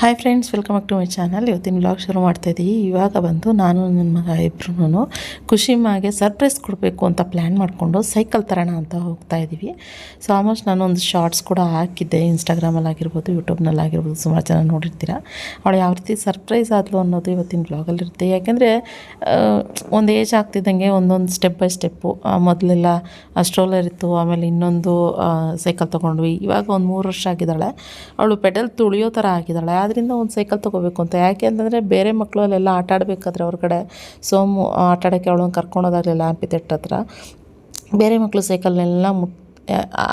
Hi friends welcome back to my channel ಇವತ್ತಿನ blog ಶುರು ಮಾಡ್ತಾ ಇದ್ದೀವಿ ಇವಾಗ ಬಂದು ನಾನು ನನ್ನ ಮಗ ಇಬ್ಬರೂ ಖುಷಿಮಾಗೆ ಸರ್ಪ್ರೈಸ್ ಕೊಡಬೇಕು ಅಂತ ಪ್ಲ್ಯಾನ್ ಮಾಡಿಕೊಂಡು ಸೈಕಲ್ ತರೋಣ ಅಂತ ಹೋಗ್ತಾ ಇದ್ದೀವಿ ಸೊ ಆಲ್ಮೋಸ್ಟ್ ನಾನು ಒಂದು ಶಾರ್ಟ್ಸ್ ಕೂಡ ಹಾಕಿದ್ದೆ. ಇನ್ಸ್ಟಾಗ್ರಾಮಲ್ಲಿ ಆಗಿರ್ಬೋದು ಯೂಟ್ಯೂಬ್ನಲ್ಲಿ ಆಗಿರ್ಬೋದು, ಸುಮಾರು ಜನ ನೋಡಿರ್ತೀರ. ಅವಳು ಯಾವ ರೀತಿ ಸರ್ಪ್ರೈಸ್ ಆದಲು ಅನ್ನೋದು ಇವತ್ತಿನ ಬ್ಲಾಗಲ್ಲಿರುತ್ತೆ ಯಾಕೆಂದರೆ ಒಂದು ಏಜ್ ಆಗ್ತಿದ್ದಂಗೆ ಒಂದೊಂದು ಸ್ಟೆಪ್ ಬೈ ಸ್ಟೆಪ್ಪು ಮೊದಲೆಲ್ಲ ಸ್ಟ್ರೋಲರ್ ಇತ್ತು, ಆಮೇಲೆ ಇನ್ನೊಂದು ಸೈಕಲ್ ತೊಗೊಂಡ್ವಿ. ಇವಾಗ ಒಂದು ಮೂರು ವರ್ಷ ಆಗಿದ್ದಾಳೆ. ಅವಳು ಪೆಡಲ್ ತುಳಿಯೋ ಥರ ಆಗಿದ್ದಾಳೆ. ಆದ್ದರಿಂದ ಒಂದು ಸೈಕಲ್ ತೊಗೋಬೇಕು ಅಂತ. ಯಾಕೆ ಅಂತಂದರೆ ಬೇರೆ ಮಕ್ಕಳು ಅಲ್ಲೆಲ್ಲ ಆಟ ಆಡಬೇಕಾದ್ರೆ ಹೊರಗಡೆ ಸೋಮು ಆಟ ಆಡೋಕ್ಕೆ ಅವಳನ್ನು ಕರ್ಕೊಂಡೋದಾಗಲಿಲ್ಲ ಆಂಪಿತೆಟ್ ಹತ್ರ. ಬೇರೆ ಮಕ್ಕಳು ಸೈಕಲ್ನೆಲ್ಲ ಮುಟ್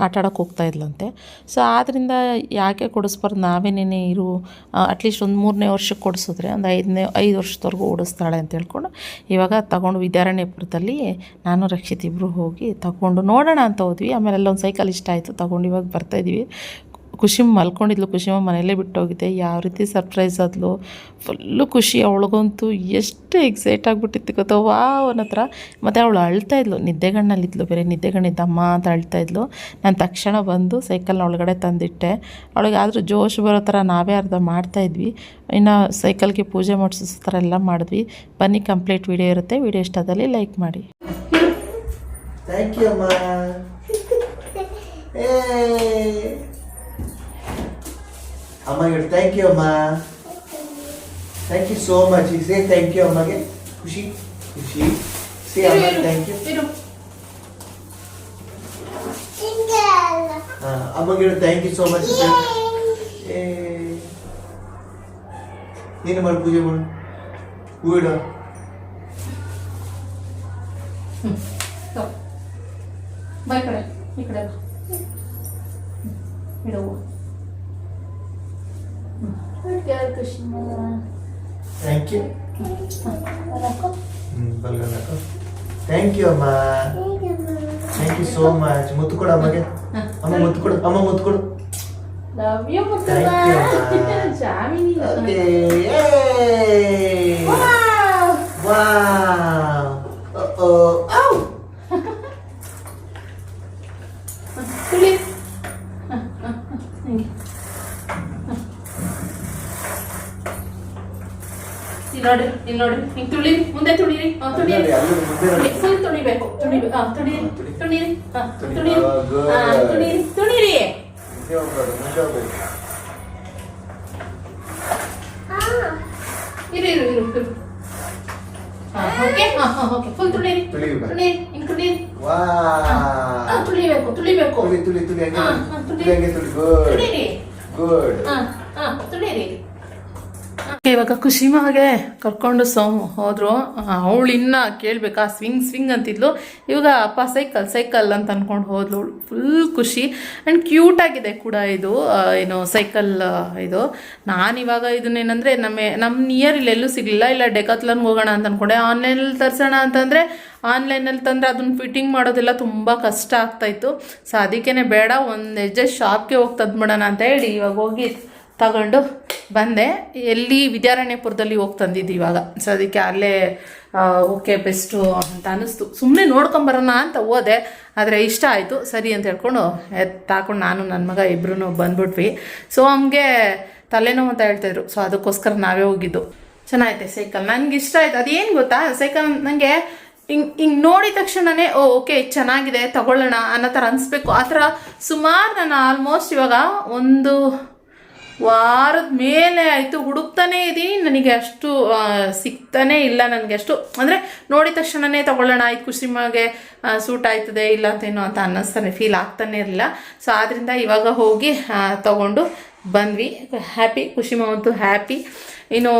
ಆಟ ಆಡೋಕೆ ಹೋಗ್ತಾ ಇದ್ಲಂತೆ. ಸೊ ಆದ್ದರಿಂದ ಯಾಕೆ ಕೊಡಿಸ್ಬಾರ್ದು? ನಾವೇನೇ ಇರು ಅಟ್ಲೀಸ್ಟ್ ಒಂದು ಮೂರನೇ ವರ್ಷಕ್ಕೆ ಕೊಡಿಸಿದ್ರೆ ಒಂದು ಐದನೇ, ಐದು ವರ್ಷದವರೆಗೂ ಓಡಿಸ್ತಾಳೆ ಅಂತ ಹೇಳ್ಕೊಂಡು ಇವಾಗ ತಗೊಂಡು ವಿದ್ಯಾರಣ್ಯಪುರದಲ್ಲಿ ನಾನು, ರಕ್ಷಿತ್ ಇಬ್ಬರು ಹೋಗಿ ತಗೊಂಡು ನೋಡೋಣ ಅಂತ ಹೋದ್ವಿ. ಆಮೇಲೆ ಅಲ್ಲೊಂದು ಸೈಕಲ್ ಇಷ್ಟ ಆಯಿತು. ತಗೊಂಡು ಇವಾಗ ಬರ್ತಾಯಿದ್ದೀವಿ ಖುಷಿ ಮಲ್ಕೊಂಡಿದ್ಲು ಖುಷಿಮ ಮನೆಯಲ್ಲೇ ಬಿಟ್ಟೋಗಿದ್ದೆ ಯಾವ ರೀತಿ ಸರ್ಪ್ರೈಸ್ ಆದ್ಲು. ಫುಲ್ಲು ಖುಷಿ. ಅವಳಿಗಂತೂ ಎಷ್ಟು ಎಕ್ಸೈಟ್ ಆಗಿಬಿಟ್ಟಿತ್ತು ಗೊತ್ತಾ? ವಾ ಅವನ ಹತ್ರ ಮತ್ತು ಅವಳು ಅಳ್ತಾ ಇದ್ಲು. ನಿದ್ದೆಗಣ್ಣಲ್ಲಿದ್ಲು. ಬೇರೆ ನಿದ್ದೆಗಣ್ಣಿದ್ದಮ್ಮ ಅಂತ ಅಳ್ತಾ ಇದ್ಲು. ನಾನು ತಕ್ಷಣ ಬಂದು ಸೈಕಲ್ನ ಒಳಗಡೆ ತಂದಿಟ್ಟೆ. ಅವಳಿಗೆ ಆದರೂ ಜೋಶ್ ಬರೋ ಥರ ನಾವೇ ಅರ್ಧ ಮಾಡ್ತಾಯಿದ್ವಿ ಇನ್ನು ಸೈಕಲ್ಗೆ ಪೂಜೆ ಮಾಡಿಸೋ ಥರ ಎಲ್ಲ ಮಾಡಿದ್ವಿ. ಬನ್ನಿ ಕಂಪ್ಲೀಟ್ ವಿಡಿಯೋ ಇರುತ್ತೆ. ವಿಡಿಯೋ ಇಷ್ಟದಲ್ಲಿ ಲೈಕ್ ಮಾಡಿ. ಥ್ಯಾಂಕ್ ಯು ಅಮ್ಮ. ಏ ಅಮ್ಮ ಹೇಳಿ ಥ್ಯಾಂಕ್ ಯು ಅಮ್ಮ ಥ್ಯಾಂಕ್ ಯು ಸೋ ಮಚ್ ಈಗ ಸೇ ಥ್ಯಾಂಕ್ ಯು ಅಮ್ಮಗೆ ಖುಷಿ ಖುಷಿ ಸೇ ಅಮ್ಮ ಥ್ಯಾಂಕ್ ಯು ಹಾಂ ಅಮ್ಮಗೆ ಹೇಳು ಥ್ಯಾಂಕ್ ಯು ಸೋ ಮಚ್ ಏ ನೀನು ಮಾಡಿ ಪೂಜೆ ಮಾಡು ಹೂ ಇಲ್ಲಿ ನೋಡಿ ಇಲ್ಲಿ ನೋಡಿ ಹಿಂಗೆ ತುಳಿರಿ ಮುಂದೆ ತುಳಿರಿ ಹ, ತುಳಿರಿ ಅಲ್ಲಿ, ಅಲ್ಲಿ ಮುಂದೆ ನೋಡಿ. ಫುಲ್ ತುಳಿಬೇಕು ತುಳಿಬೇಕು ಹಾ ತುಳಿರಿ ತುಳಿ. ತುಳಿರಿ ಹಾ ತುಳಿ. ತುಳಿರಿ Oh, good. ಹಾ ತುಳಿರಿ ತುಳಿರಿ ಮುಂದೆ ಹೋಗ್ಬಾರ್ದು, ಮುಂದೆ ಹೋಗ್ಬೇಕು. ಇರು ಇರು ಇರು ಇರು ಹಾ ಓಕೆ ಹಾ ಹಾ ಓಕೆ ಫುಲ್ ತುಳಿರಿ ತುಳಿಬೇಕು. ತುಳಿರಿ ಹಿಂಗೆ ತುಳಿರಿ ಹಾ ವಾವ್ ತುಳಿಬೇಕು ತುಳಿಬೇಕು ತುಳಿ ತುಳಿ ತುಳಿ ಹಂಗೆ ಹಾ, ತುಳಿ. ಹಾ, ತುಳಿ. ತುಳಿ ಹಂಗೆ ತುಳಿ ಗುಡ್ ತುಳಿರಿ ಗುಡ್ ಹಾ ಹಾ ತುಳಿರಿ ಇವಾಗ ಖುಷಿಮಾಗೆ ಕರ್ಕೊಂಡು ಸೋಮು ಹೋದ್ರು. ಅವಳು ಇನ್ನ ಕೇಳ್ಬೇಕಾ? Swing swing ಅಂತಿದ್ಲು. ಇವಾಗ ಅಪ್ಪ ಸೈಕಲ್ ಸೈಕಲ್ ಅಂತ ಅನ್ಕೊಂಡು ಹೋದ್ಲು. ಫುಲ್ ಖುಷಿ. ಆ್ಯಂಡ್ ಕ್ಯೂಟ್ ಆಗಿದೆ ಕೂಡ ಇದು ಏನು ಸೈಕಲ್ ಇದು. ಇದು ನಾನಿವಾಗ ಇದನ್ನೇನಂದರೆ ನಮ್ಮ ನಮ್ಮ ನಿಯರ್ ಇಲ್ಲಿ ಎಲ್ಲೂ ಸಿಗಲಿಲ್ಲ. ಇಲ್ಲ ಡೆಕತ್ಲನ್ ಹೋಗೋಣ ಅಂತ ಅಂದ್ಕೊಂಡೆ ಆನ್ಲೈನಲ್ಲಿ ತರಿಸೋಣ ಅಂತಂದರೆ ಆನ್ಲೈನಲ್ಲಿ ತಂದರೆ ಅದನ್ನ ಫಿಟ್ಟಿಂಗ್ ಮಾಡೋದೆಲ್ಲ ತುಂಬ ಕಷ್ಟ ಆಗ್ತಾಯಿತ್ತು ಸೊ ಅದಕ್ಕೇ ಬೇಡ, ಒಂದು ಹೆಜ್ಜೆ ಶಾಪ್ಗೆ ಹೋಗಿ ತಂದ್ಬಿಡೋಣ ಅಂತ ಹೇಳಿ ಇವಾಗ ಹೋಗಿ ತಗೊಂಡು ಬಂದೆ. ಎಲ್ಲಿ ವಿದ್ಯಾರಣ್ಯಪುರದಲ್ಲಿ ಹೋಗಿ ತಂದಿದ್ದು ಇವಾಗ. ಸೊ ಅದಕ್ಕೆ ಅಲ್ಲೇ ಓಕೆ ಬೆಸ್ಟು ಅಂತ ಅನ್ನಿಸ್ತು. ಸುಮ್ಮನೆ ನೋಡ್ಕೊಂಬರೋಣ ಅಂತ ಹೋದೆ. ಆದರೆ ಇಷ್ಟ ಆಯಿತು. ಸರಿ ಅಂತ ಹೇಳ್ಕೊಂಡು ತಾಕೊಂಡು ನಾನು ನನ್ನ ಮಗ ಇಬ್ಬರೂ ಬಂದ್ಬಿಟ್ವಿ. ಸೊ ಅವನಿಗೆ ತಲೆನೋವು ಅಂತ ಹೇಳ್ತಾಯಿದ್ರು ಸೊ ಅದಕ್ಕೋಸ್ಕರ ನಾವೇ ಹೋಗಿದ್ದು. ಚೆನ್ನಾಗೈತೆ ಸೈಕಲ್. ನನಗೆ ಇಷ್ಟ ಆಯ್ತು. ಅದೇನು ಗೊತ್ತಾ? ಸೈಕಲ್ ನನಗೆ ಹಿಂಗೆ ಹಿಂಗೆ ನೋಡಿದ ತಕ್ಷಣನೇ, ಓ, ಓಕೆ, ಚೆನ್ನಾಗಿದೆ, ತಗೊಳ್ಳೋಣ ಅನ್ನೋ ಥರ ಅನಿಸ್ಬೇಕು. ಆ ಥರ ಸುಮಾರು ನಾನು ಆಲ್ಮೋಸ್ಟ್ ಇವಾಗ ಒಂದು ವಾರದ ಮೇಲೆ ಆಯಿತು, ಹುಡುಕ್ತಾನೇ ಇದ್ದೀನಿ ನನಗೆ ಅಷ್ಟು ಸಿಗ್ತಾನೆ ಇಲ್ಲ ನನಗೆ ಅಷ್ಟು. ಅಂದರೆ ನೋಡಿದ ತಕ್ಷಣನೇ ತಗೊಳ್ಳೋಣ ಆಯ್ತು ಖುಷಿಮಾಗೆ ಸೂಟ್ ಆಯ್ತದೆ, ಇಲ್ಲ ಅಂತೇನೋ ಅಂತ ಅನ್ನಿಸ್ತಾನೆ ಫೀಲ್ ಆಗ್ತಾನೆ ಇರಲಿಲ್ಲ. ಸೊ ಆದ್ದರಿಂದ ಇವಾಗ ಹೋಗಿ ತಗೊಂಡು ಬಂದ್ವಿ. ಹ್ಯಾಪಿ ಖುಷಿಮಾವಂತೂ ಹ್ಯಾಪಿ ಇನ್ನು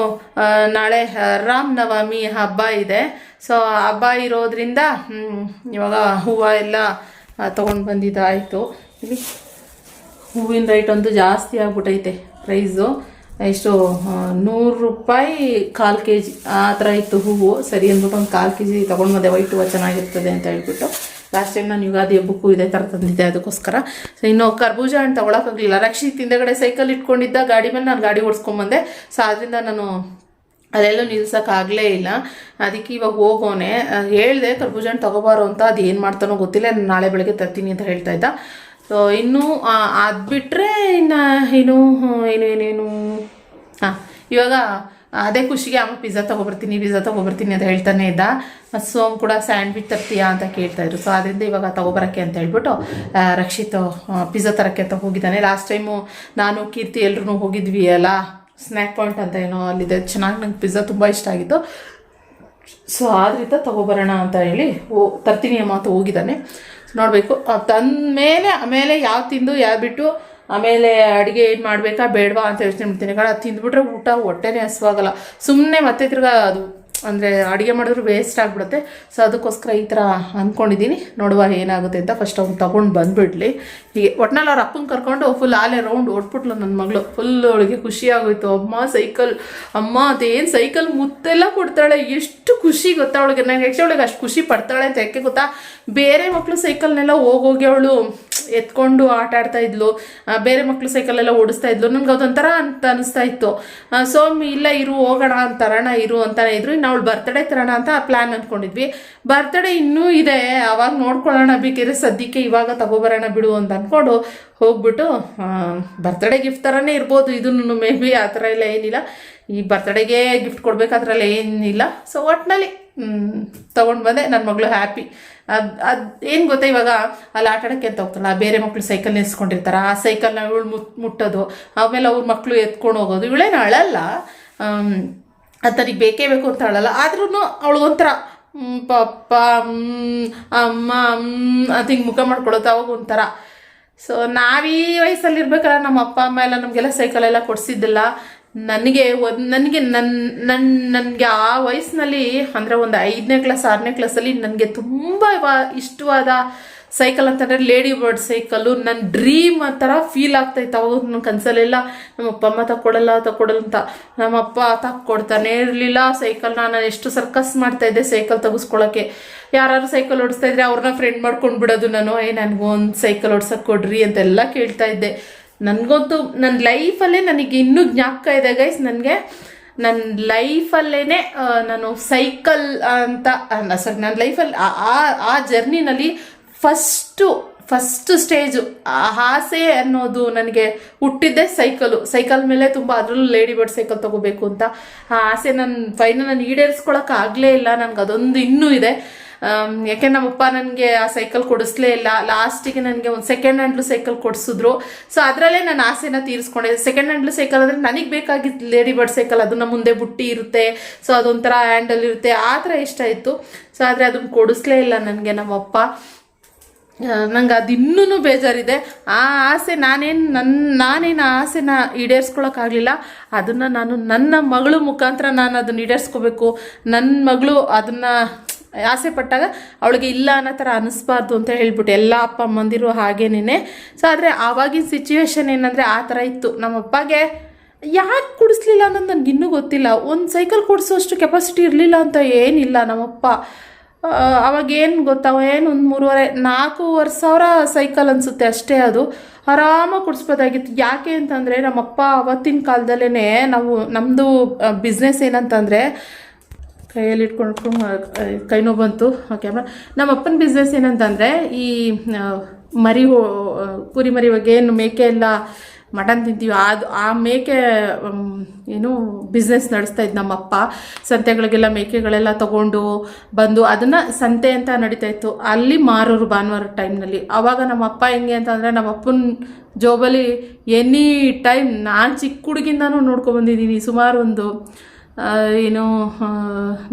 ನಾಳೆ ರಾಮನವಮಿ ರಾಮ್ ನವಮಿ ಹಬ್ಬ ಇದೆ. ಸೊ ಹಬ್ಬ ಇರೋದ್ರಿಂದ ಇವಾಗ ಹೂವು ಎಲ್ಲ ತೊಗೊಂಡು ಬಂದಿದ್ದಾಯಿತು. ಇಲ್ಲಿ ಹೂವಿನ ರೇಟ್ ಅಂತೂ ಜಾಸ್ತಿ ಆಗ್ಬಿಟ್ಟೈತೆ ಪ್ರೈಸು. ಎಷ್ಟು ನೂರು ರೂಪಾಯಿ ಕಾಲು ಕೆ ಜಿ ಆ ಥರ ಇತ್ತು ಹೂವು. ಸರಿ ಅಂದ್ಬಿಟ್ಟು ಒಂದು ಕಾಲು ಕೆ ಜಿ ತೊಗೊಂಡು ಬಂದೆ ವೈಟ್ ಹೂವು ಚೆನ್ನಾಗಿರ್ತದೆ ಅಂತ ಹೇಳ್ಬಿಟ್ಟು. ಲಾಸ್ಟ್ ಟೈಮ್ ನಾನು ಯುಗಾದಿ ಹಬ್ಬಕ್ಕೂ ಇದೇ ಥರ ತಂದಿದ್ದೆ ಅದಕ್ಕೋಸ್ಕರ. ಸೊ ಇನ್ನು ಕರ್ಬೂಜ ಹಣ್ಣು ತೊಗೊಳಕ್ಕಾಗಲಿಲ್ಲ ರಕ್ಷಿತ್ ಹಿಂದೆಗಡೆ ಸೈಕಲ್ ಇಟ್ಕೊಂಡಿದ್ದ ಗಾಡಿ ಮೇಲೆ ನಾನು ಗಾಡಿ ಓಡಿಸ್ಕೊಂಬಂದೆ ಸೊ ಅದರಿಂದ ನಾನು ಅದೆಲ್ಲೂ ನಿಲ್ಸೋಕ್ಕಾಗಲೇ ಇಲ್ಲ. ಅದಕ್ಕೆ ಇವಾಗ ಹೋಗೋನೆ ಹೇಳಿದೆ ಕರ್ಬೂಜ ಹಣ್ಣು ತೊಗೋಬಾರು ಅಂತ, ಅದು ಏನು ಮಾಡ್ತಾನೋ ಗೊತ್ತಿಲ್ಲ. ನಾಳೆ ಬೆಳಗ್ಗೆ ತರ್ತೀನಿ ಅಂತ ಹೇಳ್ತಾ ಇದ್ದ. ಸೊ ಇನ್ನು ಅದು ಬಿಟ್ಟರೆ ಇನ್ನು ಏನು ಏನು ಏನೇನು ಹಾಂ, ಇವಾಗ ಅದೇ ಖುಷಿಗೆ ಅಮ್ಮ ಪಿಜ್ಜಾ ತೊಗೊಬರ್ತೀನಿ ಪಿಜ್ಜಾ ತೊಗೊಬರ್ತೀನಿ ಅಂತ ಹೇಳ್ತಾನೆ ಇದ್ದ. ಸೊ ಸೋಮ್ ಕೂಡ ಸ್ಯಾಂಡ್ವಿಚ್ ತರ್ತೀಯಾ ಅಂತ ಕೇಳ್ತಾ ಇದ್ರು. ಸೊ ಅದರಿಂದ ಇವಾಗ ತೊಗೊಬರಕ್ಕೆ ಅಂತ ಹೇಳ್ಬಿಟ್ಟು ರಕ್ಷಿತ್ ಪಿಜ್ಜಾ ತರಕ್ಕೆ ಅಂತ ಹೋಗಿದ್ದಾನೆ. ಲಾಸ್ಟ್ ಟೈಮು ನಾನು ಕೀರ್ತಿ ಎಲ್ಲರೂ ಹೋಗಿದ್ವಿ ಅಲ್ಲ? ಸ್ನ್ಯಾಕ್ ಪಾಯಿಂಟ್ ಅಂತ ಏನೋ ಅಲ್ಲಿದೆ. ಚೆನ್ನಾಗಿ ನಂಗೆ ಪಿಜ್ಜಾ ತುಂಬ ಇಷ್ಟ ಆಗಿತ್ತು. ಸೊ ಆದ್ರಿಂದ ತಗೊಬರೋಣ ಅಂತ ಹೇಳಿ, ಓ, ತರ್ತೀನಿ ಅಮ್ಮ ಅಂತ ಹೋಗಿದ್ದಾನೆ. ನೋಡಬೇಕು. ತಂದ ಮೇಲೆ ಆಮೇಲೆ ಯಾವ ತಿಂದು, ಯಾವ ಬಿಟ್ಟು, ಆಮೇಲೆ ಅಡುಗೆ ಏನು ಮಾಡಬೇಕಾ, ಬೇಡವಾ ಅಂತ ಯೋಚನೆ ಮಾಡ್ತೀನಿ. ಯಾಕಂದ್ರೆ ಅದು ತಿಂದ್ಬಿಟ್ರೆ ಊಟ ಹೊಟ್ಟೆನೇ ಹಸುವಾಗಲ್ಲ. ಸುಮ್ಮನೆ ಮತ್ತೆ ತಿರ್ಗಾ ಅದು ಅಂದರೆ ಅಡುಗೆ ಮಾಡಿದ್ರು ವೇಸ್ಟ್ ಆಗಿಬಿಡುತ್ತೆ. ಸೊ ಅದಕ್ಕೋಸ್ಕರ ಈ ಥರ ಅಂದ್ಕೊಂಡಿದ್ದೀನಿ ನೋಡುವ ಏನಾಗುತ್ತೆ ಅಂತ ಫಸ್ಟ್ ಅವ್ನು ತೊಗೊಂಡು ಬಂದುಬಿಡ್ಲಿ. ಹೀಗೆ ಒಟ್ನಲ್ಲಿ ಅವ್ರ ಅಪ್ಪನ ಕರ್ಕೊಂಡು ಫುಲ್ ಆಲೆ ರೌಂಡ್ ಓಡ್ಬಿಟ್ಲು ನನ್ನ ಮಗಳು. ಫುಲ್ ಅವಳಿಗೆ ಖುಷಿ ಆಗೋಯ್ತು. ಅಮ್ಮ ಸೈಕಲ್ ಅಮ್ಮ ಅದೇನು ಸೈಕಲ್ ಮುತ್ತೆಲ್ಲ ಕೊಡ್ತಾಳೆ. ಎಷ್ಟು ಖುಷಿ ಗೊತ್ತಾ ಅವಳಿಗೆ. ನನಗೆ ಆ್ಯಕ್ಚುಲಿ ಅವಳಿಗೆ ಅಷ್ಟು ಖುಷಿ ಪಡ್ತಾಳೆ ಅಂತ ಯಾಕೆ ಗೊತ್ತಾ? ಬೇರೆ ಮಕ್ಕಳು ಸೈಕಲ್ನೆಲ್ಲ ಹೋಗೋಗಿ ಅವಳು ಎತ್ಕೊಂಡು ಆಟ ಆಡ್ತಾ ಇದ್ಲು. ಬೇರೆ ಮಕ್ಕಳು ಸೈಕಲೆಲ್ಲ ಓಡಿಸ್ತಾ ಇದ್ಲು. ನನ್ಗೆ ಅದೊಂಥರ ಅಂತ ಅನಿಸ್ತಾ ಇತ್ತು. ಸೊ ಇಲ್ಲ ಇರು, ಹೋಗೋಣ ತರೋಣ ಇರು ಅಂತಾನೆ ಇದ್ರು. ಇನ್ನು ಅವಳು ಬರ್ತಡೇ ತರೋಣ ಅಂತ ಪ್ಲ್ಯಾನ್ ಅಂದ್ಕೊಂಡಿದ್ವಿ ಬರ್ತಡೇ ಇನ್ನೂ ಇದೆ. ಅವಾಗ ನೋಡ್ಕೊಳ್ಳೋಣ ಬೇಕಿದ್ರೆ ಸದ್ಯಕ್ಕೆ ಇವಾಗ ತಗೋಬರೋಣ ಬಿಡು ಅಂತ ಅಂದ್ಕೊಂಡು ಹೋಗ್ಬಿಟ್ಟು ಬರ್ತಡೇ ಗಿಫ್ಟ್ ಥರನೇ ಇರ್ಬೋದು. ಇದನ್ನು ಮೇ ಬಿ ಆ ಥರ ಎಲ್ಲ ಏನಿಲ್ಲ. ಈ ಬರ್ತಡೇಗೆ ಗಿಫ್ಟ್ ಕೊಡ್ಬೇಕಾದ್ರಲ್ಲ ಏನಿಲ್ಲ. ಸೊ ಒಟ್ಟಿನಲ್ಲಿ ತೊಗೊಂಡು ಬಂದೆ. ನನ್ನ ಮಗಳು ಹ್ಯಾಪಿ ಅದು ಏನು ಗೊತ್ತಾ ಇವಾಗ? ಅಲ್ಲಿ ಆಟ ಆಡೋಕ್ಕೆ ಅಂತ ಹೋಗ್ತಾರಲ್ಲ, ಬೇರೆ ಮಕ್ಕಳು ಸೈಕಲ್ ನಿಲ್ಸ್ಕೊಂಡಿರ್ತಾರೆ, ಆ ಸೈಕಲ್ನ ಇವಳು ಮುಟ್ ಮುಟ್ಟೋದು, ಆಮೇಲೆ ಅವ್ರ ಮಕ್ಕಳು ಎತ್ಕೊಂಡು ಹೋಗೋದು, ಇವಳೇನು ಅಳಲ್ಲ. ತನಿಗೆ ಬೇಕೇ ಬೇಕು ಅಂತ ಅಳಲ್ಲ. ಆದ್ರೂ ಅವಳಿಗೊಂಥರ ಪಪ್ಪ ಅಮ್ಮ ಅಂತ ಹಿಂಗೆ ಮುಖ ಮಾಡ್ಕೊಳೋದು, ಅವಾಗ ಒಂಥರ. ಸೊ ನಾವೀ ವಯಸ್ಸಲ್ಲಿ ಇರ್ಬೇಕಲ್ಲ ನಮ್ಮ ಅಪ್ಪ, ಅಮ್ಮ ಎಲ್ಲ ನಮಗೆಲ್ಲ ಸೈಕಲ್ ಎಲ್ಲ ಕೊಡಿಸಿದ್ದಿಲ್ಲ. ನನಗೆ ಒಂದು ನನಗೆ ನನ್ನ ನನ್ನ ನನಗೆ ಆ ವಯಸ್ಸಿನಲ್ಲಿ ಅಂದರೆ ಒಂದು ಐದನೇ ಕ್ಲಾಸ್ ಆರನೇ ಕ್ಲಾಸಲ್ಲಿ ನನಗೆ ತುಂಬ ಇಷ್ಟವಾದ ಸೈಕಲ್ ಅಂತಂದರೆ ಲೇಡಿ ಬರ್ಡ್ ಸೈಕಲ್ಲು ನನ್ನ ಡ್ರೀಮ್ ಆ ಥರ ಫೀಲ್ ಆಗ್ತಾ ಇತ್ತು. ಅವಾಗ ನನ್ನ ಕನಸಲ್ಲೆಲ್ಲ ನಮ್ಮ ಅಪ್ಪ ಅಮ್ಮ ತಕ್ಕೊಡಲ್ಲ ತಕ್ಕೊಡಲ್ಲ ಅಂತ. ನಮ್ಮ ಅಪ್ಪ ತಕ್ಕೊಡ್ತಾನೆ ಇರಲಿಲ್ಲ ಸೈಕಲ್ನ ನಾನು ಎಷ್ಟು ಸರ್ಕಸ್ ಮಾಡ್ತಾ ಇದ್ದೆ ಸೈಕಲ್ ತೆಗೆಸ್ಕೊಳ್ಳೋಕ್ಕೆ ಯಾರು ಸೈಕಲ್ ಓಡಿಸ್ತಾ ಇದ್ರೆ ಅವ್ರನ್ನ ಫ್ರೆಂಡ್ ಮಾಡ್ಕೊಂಡು ಬಿಡೋದು ನಾನು. ಏ, ನನಗೊಂದು ಸೈಕಲ್ ಓಡ್ಸಕ್ಕೆ ಕೊಡ್ರಿ ಅಂತೆಲ್ಲ ಕೇಳ್ತಾ ಇದ್ದೆ. ನನಗಂತೂ ನನ್ನ ಲೈಫಲ್ಲೇ ನನಗೆ ಇನ್ನೂ ಜ್ಞಾಪಕ ಇದೆ ಗೈಸ್ ನನಗೆ ನನ್ನ ಲೈಫಲ್ಲೇ ನಾನು ಸೈಕಲ್ ಅಂತ ಸಾರಿ ನನ್ನ ಲೈಫಲ್ಲಿ ಆ ಜರ್ನಿನಲ್ಲಿ ಫಸ್ಟು, ಫಸ್ಟ್ ಸ್ಟೇಜು ಆಸೆ ಅನ್ನೋದು ನನಗೆ ಹುಟ್ಟಿದ್ದೆ ಸೈಕಲು. ಸೈಕಲ್ ಮೇಲೆ ತುಂಬ ಅದರಲ್ಲೂ ಲೇಡಿ ಬರ್ಡ್ ಸೈಕಲ್ ತೊಗೋಬೇಕು ಅಂತ ಆ ಆಸೆ ನನ್ನ ಫೈನಲ್ ನಾನು ಈಡೇರಿಸ್ಕೊಳಕ್ಕೆ ಆಗಲೇ ಇಲ್ಲ. ನನಗೆ ಅದೊಂದು ಇನ್ನೂ ಇದೆ. ಯಾಕೆ ನಮ್ಮಪ್ಪ ನನಗೆ ಆ ಸೈಕಲ್ ಕೊಡಿಸ್ಲೇ ಇಲ್ಲ. ಲಾಸ್ಟಿಗೆ ನನಗೆ ಒಂದು ಸೆಕೆಂಡ್ ಹ್ಯಾಂಡ್ಲು ಸೈಕಲ್ ಕೊಡಿಸಿದ್ರು. ಸೊ ಅದರಲ್ಲೇ ನಾನು ಆಸೆನ ತೀರಿಸ್ಕೊಂಡೆ. ಸೆಕೆಂಡ್ ಹ್ಯಾಂಡ್ಲು ಸೈಕಲ್ ಅಂದರೆ ನನಗೆ ಬೇಕಾಗಿತ್ತು ಲೇಡಿ ಬರ್ಡ್ ಸೈಕಲ್ ಅದನ್ನ ಮುಂದೆ ಬುಟ್ಟಿ ಇರುತ್ತೆ. ಸೊ ಅದೊಂಥರ ಹ್ಯಾಂಡಲ್ ಇರುತ್ತೆ. ಆ ಥರ ಇಷ್ಟ ಇತ್ತು ಸೊ ಆದರೆ ಅದನ್ನು ಕೊಡಿಸ್ಲೇ ಇಲ್ಲ ನನಗೆ ನಮ್ಮಪ್ಪ ನಂಗೆ ಅದು ಇನ್ನೂ ಬೇಜಾರಿದೆ. ಆ ಆಸೆ ನಾನೇನು ನನ್ನ ನಾನೇನು ಆ ಆಸೆನ ಈಡೇರಿಸ್ಕೊಳಕ್ಕಾಗಲಿಲ್ಲ ಅದನ್ನು ನಾನು ನನ್ನ ಮಗಳು ಮುಖಾಂತರ ನಾನು ಅದನ್ನು ಈಡೇರಿಸ್ಕೋಬೇಕು. ನನ್ನ ಮಗಳು ಅದನ್ನು ಆಸೆ ಪಟ್ಟಾಗ ಅವಳಿಗೆ ಇಲ್ಲ ಅನ್ನೋ ಥರ ಅನಿಸ್ಬಾರ್ದು ಅಂತ ಹೇಳ್ಬಿಟ್ಟು ಎಲ್ಲ ಅಪ್ಪ ಅಮ್ಮಂದಿರು ಹಾಗೇನೇ ಸೊ ಆದರೆ ಆವಾಗಿನ ಸಿಚುವೇಶನ್ ಏನಂದರೆ ಆ ಥರ ಇತ್ತು. ನಮ್ಮ ಅಪ್ಪಗೆ ಯಾಕೆ ಕುಡಿಸ್ಲಿಲ್ಲ ಅನ್ನೋದು ನನಗೆ ಇನ್ನೂ ಗೊತ್ತಿಲ್ಲ. ಒಂದು ಸೈಕಲ್ ಕೊಡಿಸೋಷ್ಟು ಕೆಪಾಸಿಟಿ ಇರಲಿಲ್ಲ ಅಂತ ಏನಿಲ್ಲ ನಮ್ಮಪ್ಪ. ಅವಾಗೇನು ಅವಾಗ ಏನು ಗೊತ್ತಾ? ಏನು ಒಂದು ಮೂರುವರೆ ನಾಲ್ಕೂವರೆ ಸಾವಿರ ಸೈಕಲ್ ಅನಿಸುತ್ತೆ ಅಷ್ಟೇ ಅದು. ಆರಾಮಾಗಿ ಕೊಡಿಸ್ಬೋದಾಗಿತ್ತು. ಯಾಕೆ ಅಂತಂದರೆ ನಮ್ಮಪ್ಪ ಅವತ್ತಿನ ಕಾಲದಲ್ಲೇ ನಾವು ನಮ್ಮದು ಬಿಸ್ನೆಸ್ ಏನಂತಂದರೆ ಕೈಯಲ್ಲಿ ಇಟ್ಕೊಂಡು ಕೈ ನೋವು ಬಂತು. ಕ್ಯಾಮ್ರಾ ನಮ್ಮ ಅಪ್ಪನ ಬಿಸ್ನೆಸ್ ಏನಂತಂದರೆ ಈ ಮರಿ ಹೋ ಕುರಿ ಮರಿ ಬಗ್ಗೆ ಏನು ಮೇಕೆ ಎಲ್ಲ ಮಟನ್ ತಿಂತೀವಿ. ಅದು ಆ ಮೇಕೆ ಏನು ಬಿಸ್ನೆಸ್ ನಡೆಸ್ತಾ ಇದ್ದು ನಮ್ಮಪ್ಪ. ಸಂತೆಗಳಿಗೆಲ್ಲ ಮೇಕೆಗಳೆಲ್ಲ ತಗೊಂಡು ಬಂದು ಅದನ್ನು ಸಂತೆ ಅಂತ ನಡೀತಾ ಇತ್ತು. ಅಲ್ಲಿ ಮಾರೋರು ಭಾನುವಾರ ಟೈಮ್ನಲ್ಲಿ ಆವಾಗ ನಮ್ಮ ಅಪ್ಪ ಹೆಂಗೆ ಅಂತಂದರೆ ನಮ್ಮ ಅಪ್ಪನ ಜೋಬಲ್ಲಿ ಎನಿ ಟೈಮ್ ನಾನು ಚಿಕ್ಕ ಹುಡುಗಿಂದನೂ ನೋಡ್ಕೊಬಂದಿದ್ದೀನಿ ಸುಮಾರು ಒಂದು ಏನು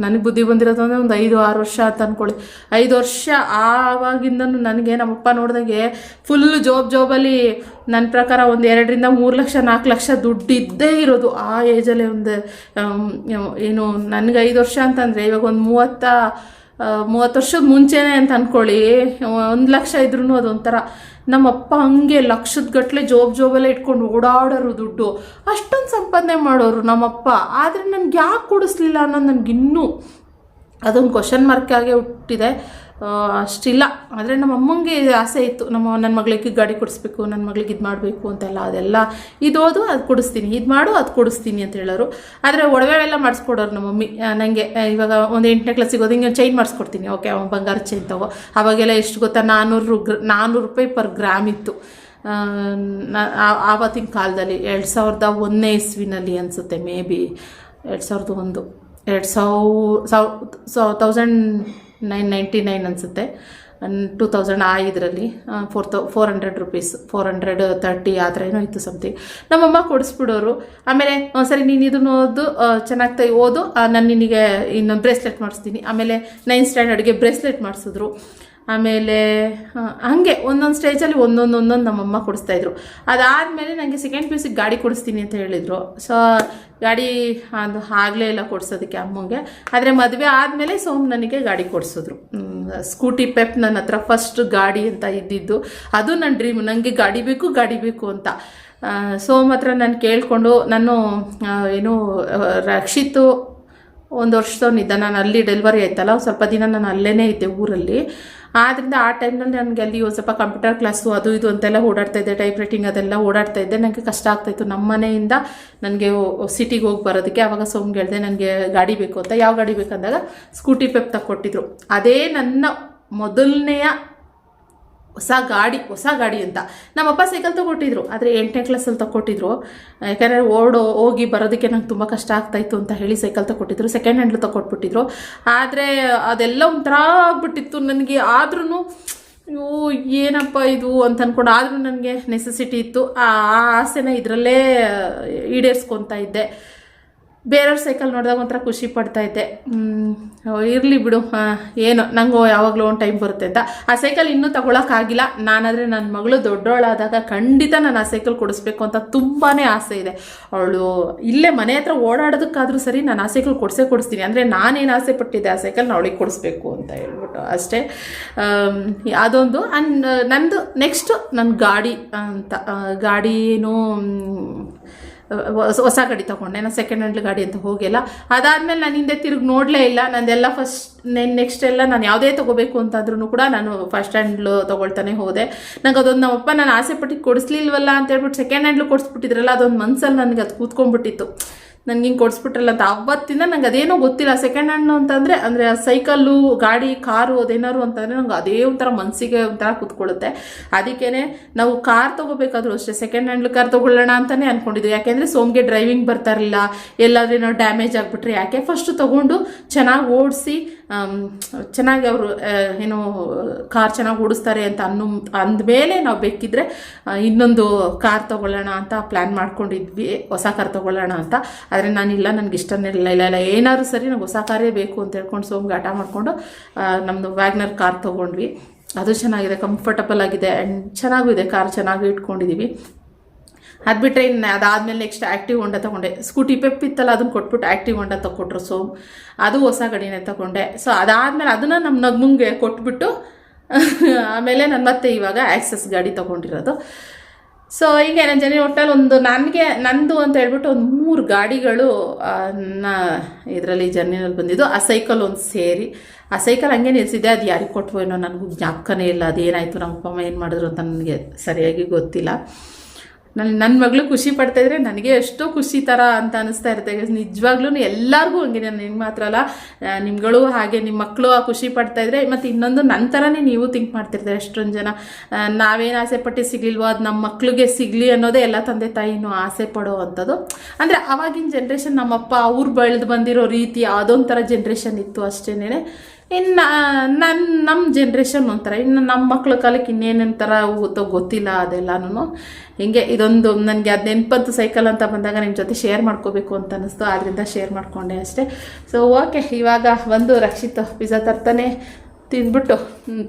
ನನಗೆ ಬುದ್ಧಿ ಬಂದಿರೋದು ಅಂದರೆ ಒಂದು ಐದು, ಆರು ವರ್ಷ ಅಂತ ಅಂದ್ಕೊಳ್ಳಿ ಐದು ವರ್ಷ ಆವಾಗಿಂದನು ನನಗೆ ನಮ್ಮಪ್ಪ ನೋಡಿದಾಗೆ ಫುಲ್ ಜೋಬ್ ಜಾಬಲ್ಲಿ ನನ್ನ ಪ್ರಕಾರ ಒಂದು ಎರಡರಿಂದ ಮೂರು ಲಕ್ಷ, ನಾಲ್ಕು ಲಕ್ಷ ದುಡ್ಡು ಇದ್ದೇ ಇರೋದು. ಆ ಏಜಲ್ಲೇ ಒಂದು ಏನು, ನನಗೆ ಐದು ವರ್ಷ ಅಂತಂದರೆ ಇವಾಗ ಒಂದು ಮೂವತ್ತ ಮೂವತ್ತು ವರ್ಷದ ಮುಂಚೆನೇ ಅಂತ ಅಂದ್ಕೊಳ್ಳಿ ಒಂದು ಲಕ್ಷ ಇದ್ರೂ ಅದೊಂಥರ. ನಮ್ಮಪ್ಪ ಹಂಗೆ ಲಕ್ಷದ ಗಟ್ಟಲೆ ಜೋಬ್ ಜೋಬೆಲ್ಲ ಇಟ್ಕೊಂಡು ಓಡಾಡೋರು ದುಡ್ಡು. ಅಷ್ಟೊಂದು ಸಂಪಾದನೆ ಮಾಡೋರು ನಮ್ಮಪ್ಪ. ಆದರೆ ನನಗೆ ಯಾಕೆ ಕೊಡಿಸ್ಲಿಲ್ಲ ಅನ್ನೋದು ನನಗಿನ್ನೂ ಅದೊಂದು ಕ್ವಶನ್ ಮಾರ್ಕ್ ಆಗೇ ಹುಟ್ಟಿದೆ. ಅಷ್ಟಿಲ್ಲ. ಆದರೆ ನಮ್ಮ ಅಮ್ಮಂಗೆ ಆಸೆ ಇತ್ತು. ನಮ್ಮ ನನ್ನ ಮಗಳಿಗೆ ಗಾಡಿ ಕೊಡಿಸ್ಬೇಕು ನನ್ನ ಮಗಳಿಗೆ ಇದು ಮಾಡಬೇಕು ಅಂತೆಲ್ಲ, ಅದೆಲ್ಲ ಇದೋದು ಅದು ಕೊಡಿಸ್ತೀನಿ. ಇದು ಮಾಡು, ಅದು ಕೊಡಿಸ್ತೀನಿ ಅಂತ ಹೇಳೋರು. ಆದರೆ ಒಡವೆ ಎಲ್ಲ ಮಾಡಿಸ್ಕೊಡೋರು ನಮ್ಮ ಮಮ್ಮಿ. ನನಗೆ ಇವಾಗ ಒಂದು ಎಂಟನೇ ಕ್ಲಾಸಿಗೆ ಹೋದ ಹಿಂಗೆ ಚೈನ್ ಮಾಡಿಸ್ಕೊಡ್ತೀನಿ. ಓಕೆ ಅವ್ನು ಬಂಗಾರ ಚೈನ್ ತಗೋ. ಅವಾಗೆಲ್ಲ ಎಷ್ಟು ಗೊತ್ತಾ ನಾನ್ನೂರು ಗ್ರ ನಾನ್ನೂರು ರೂಪಾಯಿ ಪರ್ ಗ್ರಾಮ್ ಇತ್ತು. ಆವತ್ತಿನ ಕಾಲದಲ್ಲಿ ಎರಡು ಸಾವಿರದ ಒಂದನೇ ಇಸ್ವಿನಲ್ಲಿ ಅನಿಸುತ್ತೆ ಮೇ ಬಿ ಎರಡು ಸಾವಿರದ ಒಂದು. ಎರಡು ಸಾವಿರ ಸಾವ್ ತೌಸಂಡ್ ನೈನ್ ನೈಂಟಿ ನೈನ್ ಅನಿಸುತ್ತೆ. ಟೂ ತೌಸಂಡ್ ಆ ಇದರಲ್ಲಿ ಫೋರ್ ತೌ four hundred rupees four hundred thirty ಆ ಥರ ಏನೋ ಇತ್ತು ಸಮಥಿಂಗ್ ನಮ್ಮಮ್ಮ ಕೊಡಿಸ್ಬಿಡೋರು. ಆಮೇಲೆ "ಹ್ಮ್, ಸರಿ ನೀನು ಇದನ್ನು ಓದು ಚೆನ್ನಾಗಿ ತೈ ಓದು ನಾನು ನಿನಗೆ ಇನ್ನೊಂದು ಬ್ರೇಸ್ಲೆಟ್ ಮಾಡಿಸ್ತೀನಿ. ಆಮೇಲೆ ನೈನ್ ಸ್ಟ್ಯಾಂಡರ್ಡ್ಗೆ ಬ್ರೇಸ್ಲೆಟ್ ಮಾಡಿಸಿದ್ರು. ಆಮೇಲೆ ಹಾಗೆ ಒಂದೊಂದು ಸ್ಟೇಜಲ್ಲಿ ಒಂದೊಂದು ಒಂದೊಂದು ನಮ್ಮಮ್ಮ ಕೊಡಿಸ್ತಾಯಿದ್ರು ಅದಾದಮೇಲೆ ನನಗೆ ಸೆಕೆಂಡ್ ಪಿ ಸಿಗೆ ಗಾಡಿ ಕೊಡಿಸ್ತೀನಿ ಅಂತ ಹೇಳಿದರು. ಸೊ ಗಾಡಿ ಅದು ಆಗಲೇ ಇಲ್ಲ ಕೊಡ್ಸೋದಕ್ಕೆ ಅಮ್ಮಂಗೆ. ಆದರೆ ಮದುವೆ ಆದಮೇಲೆ ಸೋಮ್ ನನಗೆ ಗಾಡಿ ಕೊಡಿಸಿದ್ರು. ಸ್ಕೂಟಿ ಪೆಪ್ ನನ್ನ ಹತ್ರ ಫಸ್ಟ್ ಗಾಡಿ ಅಂತ ಇದ್ದಿದ್ದು. ಅದು ನನ್ನ ಡ್ರೀಮ್ ನನಗೆ ಗಾಡಿ ಬೇಕು ಗಾಡಿ ಬೇಕು ಅಂತ. ಸೋಮ್ ಹತ್ರ ನಾನು ಕೇಳಿಕೊಂಡು ನಾನು ಏನು ರಕ್ಷಿತು ಒಂದು ವರ್ಷದವನಿದ್ದ ನಾನು ಅಲ್ಲಿ ಡೆಲಿವರಿ ಆಯ್ತಲ್ಲ ಸ್ವಲ್ಪ ದಿನ ನಾನು ಅಲ್ಲೇ ಇದ್ದೆ ಊರಲ್ಲಿ. ಆದ್ದರಿಂದ ಆ ಟೈಮ್ನಲ್ಲಿ ನನಗೆ ಅಲ್ಲಿ ಒಂದು ಸ್ವಲ್ಪ ಕಂಪ್ಯೂಟರ್ ಕ್ಲಾಸು ಅದು ಇದು ಅಂತೆಲ್ಲ ಓಡಾಡ್ತಾ ಇದ್ದೆ ಟೈಪ್ ರೈಟಿಂಗ್ ಅದೆಲ್ಲ ಓಡಾಡ್ತಾ ಇದ್ದೆ. ನನಗೆ ಕಷ್ಟ ಆಗ್ತಾಯಿತ್ತು. ನಮ್ಮ ಮನೆಯಿಂದ ನನಗೆ ಸಿಟಿಗೆ ಹೋಗಿ ಬರೋದಕ್ಕೆ ಆವಾಗ ಸೋಮ್ಗೆ ಹೇಳಿದೆ ನನಗೆ ಗಾಡಿ ಬೇಕು ಅಂತ. ಯಾವ ಗಾಡಿ ಬೇಕಂದಾಗ ಸ್ಕೂಟಿ ಪೆಪ್ ತಗೊಟ್ಟಿದ್ರು ಅದೇ ನನ್ನ ಮೊದಲನೆಯ ಹೊಸ ಗಾಡಿ ಹೊಸ ಗಾಡಿ ಅಂತ. ನಮ್ಮಪ್ಪ ಸೈಕಲ್ ತಗೊಟ್ಟಿದ್ರು, ಆದರೆ ಎಂಟನೇ ಕ್ಲಾಸಲ್ಲಿ ತಗೊಟ್ಟಿದ್ರು. ಯಾಕಂದರೆ ಓಡೋ, ಹೋಗಿ ಬರೋದಕ್ಕೆ ನಂಗೆ ತುಂಬ ಕಷ್ಟ ಆಗ್ತಾಯಿತ್ತು ಅಂತ ಹೇಳಿ ಸೈಕಲ್ ತಗೊಟ್ಟಿದ್ರು ಸೆಕೆಂಡ್ ಹ್ಯಾಂಡ್ಲು ತಗೊಟ್ಬಿಟ್ಟಿದ್ರು. ಆದರೆ ಅದೆಲ್ಲ ಒಂಥರ ಆಗ್ಬಿಟ್ಟಿತ್ತು ನನಗೆ. ಆದ್ರೂ ಅಯ್ಯೋ, ಏನಪ್ಪ ಇದು ಅಂತ ಅಂದ್ಕೊಂಡು ಆದರೂ ನನಗೆ ನೆಸೆಸಿಟಿ ಇತ್ತು. ಆ ಆಸೆನ ಇದರಲ್ಲೇ ಈಡೇರಿಸ್ಕೊತಾ ಇದ್ದೆ. ಬೇರೆಯವ್ರ ಸೈಕಲ್ ನೋಡಿದಾಗ ಒಂಥರ ಖುಷಿ ಪಡ್ತಾ ಇದ್ದೆ. ಇರಲಿ ಬಿಡು ಏನು, ನಂಗೂ ಯಾವಾಗಲೂ ಒಂದು ಟೈಮ್ ಬರುತ್ತೆ ಅಂತ. ಆ ಸೈಕಲ್ ಇನ್ನೂ ತಗೊಳಕ್ಕಾಗಿಲ್ಲ. ನಾನಾದರೆ ನನ್ನ ಮಗಳು ದೊಡ್ಡವಳಾದಾಗ ಖಂಡಿತ ನಾನು ಆ ಸೈಕಲ್ ಕೊಡಿಸ್ಬೇಕು ಅಂತ ತುಂಬಾ ಆಸೆ ಇದೆ. ಅವಳು ಇಲ್ಲೇ ಮನೆ ಹತ್ರ ಓಡಾಡೋದಕ್ಕಾದರೂ ಸರಿ ನಾನು ಆ ಸೈಕಲ್ ಕೊಡಿಸೇ ಕೊಡಿಸ್ತೀನಿ. ಅಂದರೆ ನಾನೇನು ಆಸೆ ಪಟ್ಟಿದ್ದೆ ಆ ಸೈಕಲ್ ಅವಳಿಗೆ ಕೊಡಿಸ್ಬೇಕು ಅಂತ ಹೇಳ್ಬಿಟ್ಟು ಅಷ್ಟೇ. ಅದೊಂದು. ಅನ್ ನಂದು ನೆಕ್ಸ್ಟು ನನ್ನ ಗಾಡಿ ಅಂತ ಗಾಡಿ ಗಾಡಿನೂ ಹೊಸ ಗಾಡಿ ತೊಗೊಂಡೆ. ನಾನು ಸೆಕೆಂಡ್ ಹ್ಯಾಂಡ್ ಗಾಡಿ ಅಂತ ಹೋಗಿಲ್ಲ. ಅದಾದಮೇಲೆ ನಾನು ಹಿಂದೆ ತಿರುಗಿ ನೋಡಲೇ ಇಲ್ಲ. ನಂದೆಲ್ಲ ಫಸ್ಟ್ ನೆಕ್ಸ್ಟ್ ಎಲ್ಲ ನಾನು ಯಾವುದೇ ತೊಗೋಬೇಕು ಅಂತಂದ್ರೂ ಕೂಡ ನಾನು ಫಸ್ಟ್ ಹ್ಯಾಂಡ್ಲು ತೊಗೊಳ್ತಾನೆ ಹೋದೆ. ನಂಗೆ ಅದೊಂದು ನಮ್ಮಪ್ಪ ನಾನು ಆಸೆ ಪಟ್ಟಿಗೆ ಕೊಡಿಸ್ಲಿಲ್ವಲ್ಲ ಅಂತ ಹೇಳ್ಬಿಟ್ಟು ಸೆಕೆಂಡ್ ಹ್ಯಾಂಡ್ಲು ಕೊಡಿಸ್ಬಿಟ್ಟಿದ್ರಲ್ಲ, ಅದೊಂದು ಮನ್ಸಲ್ಲಿ ನನಗೆ ಅದು ಕೂತ್ಕೊಂಡ್ಬಿಟ್ಟಿತ್ತು. ನನಗೆ ಹಿಂಗೆ ಕೊಡಿಸ್ಬಿಟ್ರಲ್ಲ ಅಂತ. ಅವತ್ತಿಂದ ನಂಗೆ ಅದೇನೋ ಗೊತ್ತಿಲ್ಲ. ಸೆಕೆಂಡ್ ಹ್ಯಾಂಡ್ ಅಂತಂದರೆ, ಅಂದರೆ ಸೈಕಲ್ಲು ಗಾಡಿ ಕಾರು ಅದೇನಾರು ಅಂತಂದರೆ ನಂಗೆ ಅದೇ ಒಂಥರ ಮನಸ್ಸಿಗೆ ಒಂಥರ ಕೂತ್ಕೊಳ್ಳುತ್ತೆ. ಅದಕ್ಕೇ ನಾವು ಕಾರ್ ತೊಗೋಬೇಕಾದ್ರೂ ಅಷ್ಟೇ ಸೆಕೆಂಡ್ ಹ್ಯಾಂಡ್ ಕಾರ್ ತೊಗೊಳ್ಳೋಣ ಅಂತಲೇ ಅಂದ್ಕೊಂಡಿದ್ವಿ ಯಾಕೆಂದರೆ ಸೋಮ್ಗೆ ಡ್ರೈವಿಂಗ್ ಬರ್ತಾ ಇರಲಿಲ್ಲ. ಎಲ್ಲಾದ್ರೂ ಏನೋ ಡ್ಯಾಮೇಜ್ ಆಗಿಬಿಟ್ರೆ ಯಾಕೆ? ಫಸ್ಟು ತೊಗೊಂಡು ಚೆನ್ನಾಗಿ ಓಡಿಸಿ ಚೆನ್ನಾಗಿ ಅವರು ಏನು ಕಾರ್ ಚೆನ್ನಾಗಿ ಓಡಿಸ್ತಾರೆ ಅಂತ ಅನ್ನೋ, ಅಂದಮೇಲೆ ನಾವು ಬೇಕಿದ್ರೆ ಇನ್ನೊಂದು ಕಾರ್ ತೊಗೊಳ್ಳೋಣ ಅಂತ ಪ್ಲ್ಯಾನ್ ಮಾಡ್ಕೊಂಡಿದ್ವಿ, ಹೊಸ ಕಾರ್ ತೊಗೊಳ್ಳೋಣ ಅಂತ. ಆದರೆ ನಾನಿಲ್ಲ, ನನಗೆ ಇಷ್ಟನೇ ಇಲ್ಲ ಇಲ್ಲ ಇಲ್ಲ, ಏನಾದ್ರು ಸರಿ ನಂಗೆ ಹೊಸ ಕಾರೇ ಬೇಕು ಅಂತ ಹೇಳ್ಕೊಂಡು ಸೋಮ್ಗೆ ಆಟ ಮಾಡಿಕೊಂಡು ನಮ್ಮದು ವ್ಯಾಗ್ನರ್ ಕಾರ್ ತೊಗೊಂಡ್ವಿ. ಅದು ಚೆನ್ನಾಗಿದೆ ಕಂಫರ್ಟಬಲ್ ಆಗಿದೆ ಆ್ಯಂಡ್ ಚೆನ್ನಾಗೂ ಇದೆ, ಕಾರ್ ಚೆನ್ನಾಗಿ ಇಟ್ಕೊಂಡಿದ್ದೀವಿ ಅದು ಬಿಟ್ಟರೆ ಇನ್ನು ಅದಾದಮೇಲೆ ನೆಕ್ಸ್ಟ್ ಆ್ಯಕ್ಟಿವ್ ಹೊಂಡ ತೊಗೊಂಡೆ. ಸ್ಕೂಟಿ ಪೆಪ್ ಇತ್ತಲ್ಲ ಅದನ್ನು ಕೊಟ್ಬಿಟ್ಟು ಆ್ಯಕ್ಟಿವ್ ಹೊಂಡ ತೊಗೊಟ್ರು ಸೊ ಅದು ಹೊಸ ಗಾಡಿನೇ ತಗೊಂಡೆ. ಸೊ ಅದಾದಮೇಲೆ ಅದನ್ನು ನಮ್ಮ ನಗ್ಮುಂಗೆ ಕೊಟ್ಬಿಟ್ಟು, ಆಮೇಲೆ ನಾನು ಮತ್ತೆ ಇವಾಗ ಆ್ಯಕ್ಸಸ್ ಗಾಡಿ ತೊಗೊಂಡಿರೋದು. ಸೊ ಈಗ ನನ್ನ ಜನ ಒಟ್ಟಲ್ಲಿ ಒಂದು ನನಗೆ, ನಂದು ಅಂತ ಹೇಳ್ಬಿಟ್ಟು ಒಂದು ಮೂರು ಗಾಡಿಗಳು ನನ್ನ ಇದರಲ್ಲಿ ಜರ್ನಿನಲ್ಲಿ ಬಂದಿದ್ದು. ಆ ಸೈಕಲ್ ಒಂದು ಸೇರಿ. ಆ ಸೈಕಲ್ ಹಂಗೆ ನಿಲ್ಸಿದ್ದೆ. ಅದು ಯಾರಿಗೆ ಕೊಟ್ವೋ ಏನೋ ನನಗೂ ಜ್ಞಾಪಕನೇ ಇಲ್ಲ. ಅದೇನಾಯಿತು? ನಮ್ಮ ಅಪ್ಪ ಅಮ್ಮ ಏನು ಮಾಡಿದ್ರು ಅಂತ ನನಗೆ ಸರಿಯಾಗಿ ಗೊತ್ತಿಲ್ಲ. ನನ್ನ ನನ್ನ ಮಗಳು ಖುಷಿ ಪಡ್ತಾ ಇದ್ರೆ ನನಗೆ ಎಷ್ಟೋ ಖುಷಿ ಥರ ಅಂತ ಅನಿಸ್ತಾ ಇರುತ್ತೆ. ನಿಜವಾಗ್ಲೂ ಎಲ್ಲರಿಗೂ ಹಂಗೆ ನಾನು ಮಾತ್ರ ಅಲ್ಲ ನಿಮ್ಗಳು ಹಾಗೆ ನಿಮ್ಮ ಮಕ್ಕಳು ಆ ಖುಷಿ ಪಡ್ತಾ ಇದ್ರೆ ಮತ್ತು ಇನ್ನೊಂದು ನನ್ನ ಥರನೇ ನೀವು ಥಿಂಕ್ ಮಾಡ್ತಿರ್ತಾರೆ ಎಷ್ಟೊಂದು ಜನ. ನಾವೇನು ಆಸೆ ಪಟ್ಟು ಸಿಗ್ಲಿಲ್ವೋ, ಅದು ನಮ್ಮ ಮಕ್ಳಿಗೆ ಸಿಗಲಿ ಅನ್ನೋದೇ ಎಲ್ಲ ತಂದೆ ತಾಯಿನೂ ಆಸೆ ಪಡೋ ಅಂಥದ್ದು. ಅಂದರೆ ಆವಾಗಿನ ಜನ್ರೇಷನ್ ನಮ್ಮಪ್ಪ ಅವ್ರು ಬೆಳೆದು ಬಂದಿರೋ ರೀತಿ ಅದೊಂಥರ ಜನ್ರೇಷನ್ ಇತ್ತು ಅಷ್ಟೇನೆ ಇನ್ನು ನನ್ನ ನಮ್ಮ ಜನ್ರೇಷನ್ ಒಂಥರ, ಇನ್ನು ನಮ್ಮ ಮಕ್ಕಳ ಕಾಲಕ್ಕೆ ಇನ್ನೇನೇನು ಥರ ಹೋಗುತ್ತೋ ಗೊತ್ತಿಲ್ಲ ಅದೆಲ್ಲನೂ ಹಿಂಗೆ ಇದೊಂದು, ನನಗೆ ಅದು ನೆನಪದ್ದು ಸೈಕಲ್ ಅಂತ ಬಂದಾಗ ನಿಮ್ಮ ಜೊತೆ ಶೇರ್ ಮಾಡ್ಕೋಬೇಕು ಅಂತ ಅನ್ನಿಸ್ತು ಆದ್ದರಿಂದ ಶೇರ್ ಮಾಡಿಕೊಂಡೆ ಅಷ್ಟೇ. ಸೊ ಓಕೆ ಇವಾಗ ಒಂದು ರಕ್ಷಿತ್ ಪಿಜ್ಜಾ ತರ್ತಾನೆ. ತಿಂದ್ಬಿಟ್ಟು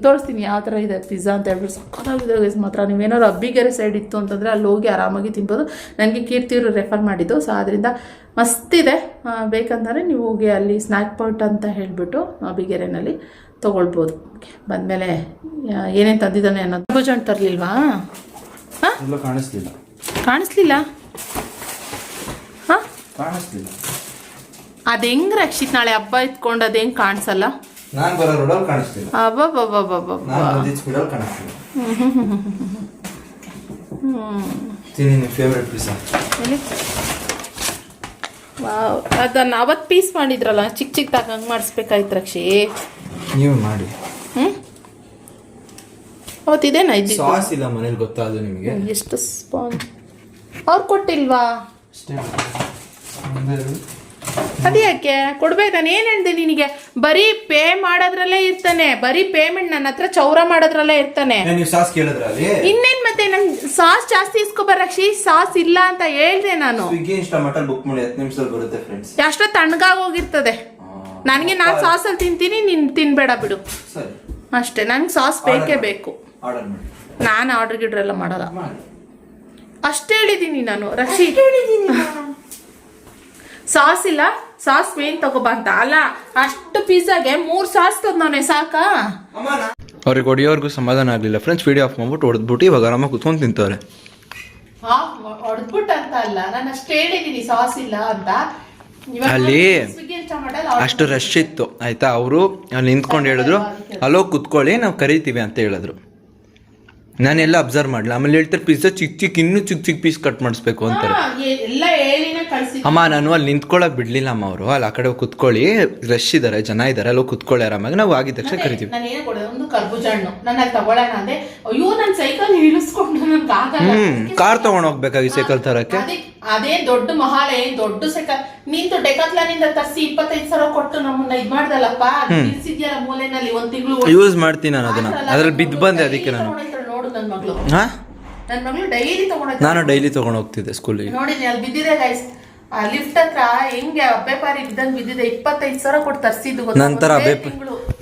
ತೋರಿಸ್ತೀನಿ ಯಾವ ಥರ ಇದೆ ಪಿಜ್ಜಾ ಅಂತ ಹೇಳ್ಬಿಟ್ಟು ಸಕ್ಕತ್ತಾಗಿದೆ ಗೈಸ್ ಮಾತ್ರ ನೀವೇನಾದ್ರು ಅಬ್ಬಿಗೆರೆ ಸೈಡ್ ಇತ್ತು ಅಂತಂದರೆ ಅಲ್ಲಿ ಹೋಗಿ ಆರಾಮಾಗಿ ತಿನ್ಬೋದು. ನನಗೆ ಕೀರ್ತಿಯವರು ರೆಫರ್ ಮಾಡಿದ್ದು. ಸೊ ಅದರಿಂದ ಮಸ್ತಿದೆ ಬೇಕಂದರೆ ನೀವು ಹೋಗಿ ಅಲ್ಲಿ ಸ್ನ್ಯಾಕ್ ಪಾಯಿಂಟ್ ಅಂತ ಹೇಳಿಬಿಟ್ಟು ಅಬ್ಬಿಗೆರೆನಲ್ಲಿ ತೊಗೊಳ್ಬೋದು. ಬಂದಮೇಲೆ ಏನೇನು ತಂದಿದ್ದಾನೆ ಅನ್ನೋದು. ಭುಜ ತರಲಿಲ್ವಾ? ಹಾಂ? ಕಾಣಿಸ್ಲಿಲ್ಲ. ಕಾಣಿಸ್ಲಿಲ್ಲ? ಹಾಂ? ಕಾಣಿಸ್ಲಿಲ್ಲ. ಅದು ಹೆಂಗೆ ರಕ್ಷಿತ್ ನಾಳೆ ಹಬ್ಬ ಇತ್ಕೊಂಡು ಅದು ಹೆಂಗೆ ಕಾಣಿಸಲ್ಲ? ನಾನ್ ಬರೋ ರೋಡಲ್ಲಿ ಅಬ್ಬಬ್ಬಬ್ಬಬ್ಬಬ್ಬ ನಾನ್ ಬಂದಿದ್ದ ಸ್ಪೀಡಲ್ಲಿ ಕಾಣಿಸ್ಲಿಲ್ಲ ತಿನ್ನಿ ನಿಮ್ಮ ಫೇವ್ರೆಟ್ ವಾವ್. ಅದನ್ನು ಅವತ್ತು ಪೀಸ್ ಮಾಡಿದ್ರಲ್ಲ ಚಿಕ್ಕ ಚಿಕ್ಕದಾಗಿ ಹಂಗೆ ಮಾಡಿಸ್ಬೇಕಾಯ್ತು ರಕ್ಷಿ. ನೀವು ಮಾಡಿ. ಹ್ಞೂ ಅವತ್ತಿದೇನಾ ಇದ್ದಿದ್ದು? ಸಾಸ್ ಇಲ್ಲ ಮನೇಲಿ ಗೊತ್ತಾದ್ರು ನಿಮಗೆ? ಎಷ್ಟು ಸ್ಪಾನ್ ಅವ್ರು ಕೊಟ್ಟಿಲ್ವಾ? ಅಷ್ಟೇ. ಒಂದೆರಡು. ಅದೇ ಕೊಡ್ಬೇಕು ನಾನು ಏನು ಹೇಳಿದೆ ನಿನಗೆ? ಬರೀ ಪೇ ಮಾಡೋದ್ರಲ್ಲೇ ಇರ್ತಾನೆ. ಬರೀ ಪೇಮೆಂಟ್ ನನ್ನ ಹತ್ರ ಚೌರ ಮಾಡೋದ್ರಲ್ಲೇ ಇರ್ತಾನೆ. ನೀವು ಸಾಸ್ ಇನ್ನೇನ್ ಮತ್ತೆ? ನಂಗೆ ಸಾಸ್ ಜಾಸ್ತಿ ಇಸ್ಕೊಬಾರ ರಕ್ಷಿ ಸಾಸ್ ಇಲ್ಲ ಅಂತ ಹೇಳ್ದೆ ನಾನು. ಸ್ವಿಗ್ಗಿ ಬುಕ್ ಮಾಡಿ ಹತ್ತು ನಿಮಿಷದಲ್ಲಿ ಬರುತ್ತೆ ಫ್ರೆಂಡ್ಸ್ ಅಷ್ಟೋ ತಣ್ಣಗಾಗಿ ಹೋಗಿರ್ತದೆ. ನನಗೆ ನಾನು ಸಾಸಲ್ಲಿ ತಿಂತೀನಿ ನೀನು ತಿನ್ಬೇಡ ಬಿಡು. ಸರಿ. ಅಷ್ಟೇ ನಂಗೆ ಸಾಸ್ ಬೇಕೇ ಬೇಕು. ಆರ್ಡರ್ ಮಾಡಿ. ನಾನು ಆರ್ಡರ್ ಗಿಡ್ರ್ ಎಲ್ಲ ಮಾಡಲ್ಲ ಅಷ್ಟೇ ಹೇಳಿದ್ದೀನಿ ನಾನು ರಕ್ಷಿ. ಸಾಸ್ ಇಲ್ಲ ಸಾಸ್ ಮೇನ್ ತಗೋಬಾರ್ದ ಅಂತ. ಅಲ್ಲ ಅಷ್ಟು ಪಿಜ್ಜಾಗೆ ಮೂರು ಸಾಸ್ ತಂದವನೆ ಸಾಕಾ? ಅವ್ರಿಗೆ ಹೊಡಿಯೋರ್ಗೂ ಸಮಾಧಾನ ಆಗಲಿಲ್ಲ. ಫ್ರೆಂಡ್ಸ್ ವಿಡಿಯೋ ಆಫ್ ಮಾಡ್ಬಿಟ್ಟು ಹೊಡೆದ್ಬಿಟ್ಟು ಇವಾಗ ಆರಾಮಾಗಿ ಕುತ್ಕೊಂಡು ತಿಂತಾರೆ ಹೊಡೆದ್ಬಿಟ್ಟು ಅಂತ ಅಲ್ಲ. ನಾನು ಅಷ್ಟು ಹೇಳಿದ್ದೀನಿ ಸಾಸ್ ಇಲ್ಲ ಅಂತ. ಅಲ್ಲಿ ಅಷ್ಟು ರಶ್ ಇತ್ತು. ಆಯ್ತಾ? ಅವರು ಅಲ್ಲಿ ನಿಂತ್ಕೊಂಡು ಹೇಳಿದ್ರು ಅಲೋ ಕುತ್ಕೊಳ್ಳಿ ನಾವು ಕರಿತೀವಿ ಅಂತ ಹೇಳಿದ್ರು. ನಾನೆಲ್ಲ ಅಬ್ಸರ್ವ್ ಮಾಡಲಿಲ್ಲ. ಆಮೇಲೆ ಹೇಳ್ತಾರೆ ಪಿಜ್ಜಾ ಚಿಕ್ಕ ಚಿಕ್ಕ ಇನ್ನೂ ಚಿಕ್ಕ ಚಿಕ್ಕ ಪೀಸ್ ಕಟ್ ಮಾಡಿಸ್ಬೇಕು ಅಂತಾರೆ. ಎಲ್ಲ ಹೇಳಿನ ಕಳ್ಸಿ. ಅಮ್ಮ ನಾನು ಅಲ್ಲಿ ನಿಂತ್ಕೊಳ್ಳೋಕೆ ಬಿಡ್ಲಿಲ್ಲ ಅಮ್ಮ ಅವರು. ಅಲ್ಲಿ ಆ ಕಡೆ ಕುತ್ಕೊಳ್ಳಿ. ರಶ್ ಇದ್ದಾರೆ ಜನ ಇದ್ದಾರೆ ಅಲ್ಲಿ ಕುತ್ಕೊಳ್ಳಿ ಆರಾಮಾಗಿ. ನಾವು ಆಗಿದ ತಕ್ಷಣ ಕರಿತೀವಿ. ನಾನು ಏನು ಕೊಡೋದು? ಒಂದು ಕರ್ಬೂಜ ಹಣ್ಣು. ನಾನು ತಗೊಳ್ಳೋಣ ಅಂದೆ. ಅಯ್ಯೋ ನನ್ನ ಸೈಕಲ್ ಇಳಿಸ್ಕೊಂಡು ನನಗೆ ಆಗಲ್ಲ ಹ್ಮ್ ಕಾರ್ ತಗೊಂಡ್ ಹೋಗ್ಬೇಕಾಗಿ ಸೈಕಲ್ ತರಕ್ಕೆ. ಅದೇ ಅದೇ ದೊಡ್ಡ ಏನ್ ದೊಡ್ಡ ಸೈಕಲ್ ನೀಂತು ಡೆಕಾತ್ಲಾನಿಂದ ತರಿಸಿ ಇಪ್ಪತ್ತೈದು ಸಾವಿರ ಕೊಟ್ಟು ನಮ್ಮನ್ನ ಇದ್ ಮಾಡ್ದಲ್ಲಪ್ಪ? ನಿಲ್ಸಿದ್ಯಲ್ಲ ಮೂಲೆನಲ್ಲಿ ಒಂದ್ ತಿಂಗಳು ಯೂಸ್ ಮಾಡ್ತೀನಿ ನಾನು ಅದನ್ನ. ಅದ್ರಲ್ಲಿ ಬಿದ್ದು ಬಂದೆ ಅದಕ್ಕೆ ನಾನು. ನೋಡು ನನ್ ಮಗಳು. ಹಾಂ? ನನ್ನ ಮಗಳು ಡೈಲಿ ತಗೊಂಡ ನಾನು ಡೈಲಿ ತಗೊಂಡ್ ಹೋಗ್ತಿದ್ದೆ ಸ್ಕೂಲಿಗೆ ನೋಡಿ ಅಲ್ಲಿ ಬಿದ್ದಿದೆ ಗೈಸ್ ಆ ಲಿಫ್ಟ್ ಹತ್ರ ಹೆಂಗೆ ಅಬ್ಬೆಪಾರಿ ಇದ್ದಂಗೆ ಬಿದ್ದಿದೆ. ಇಪ್ಪತ್ತೈದು ಸಾವಿರ ಕೊಟ್ಟು ತರಿಸಿದ್ದು ನಂತರ ಅಬೆ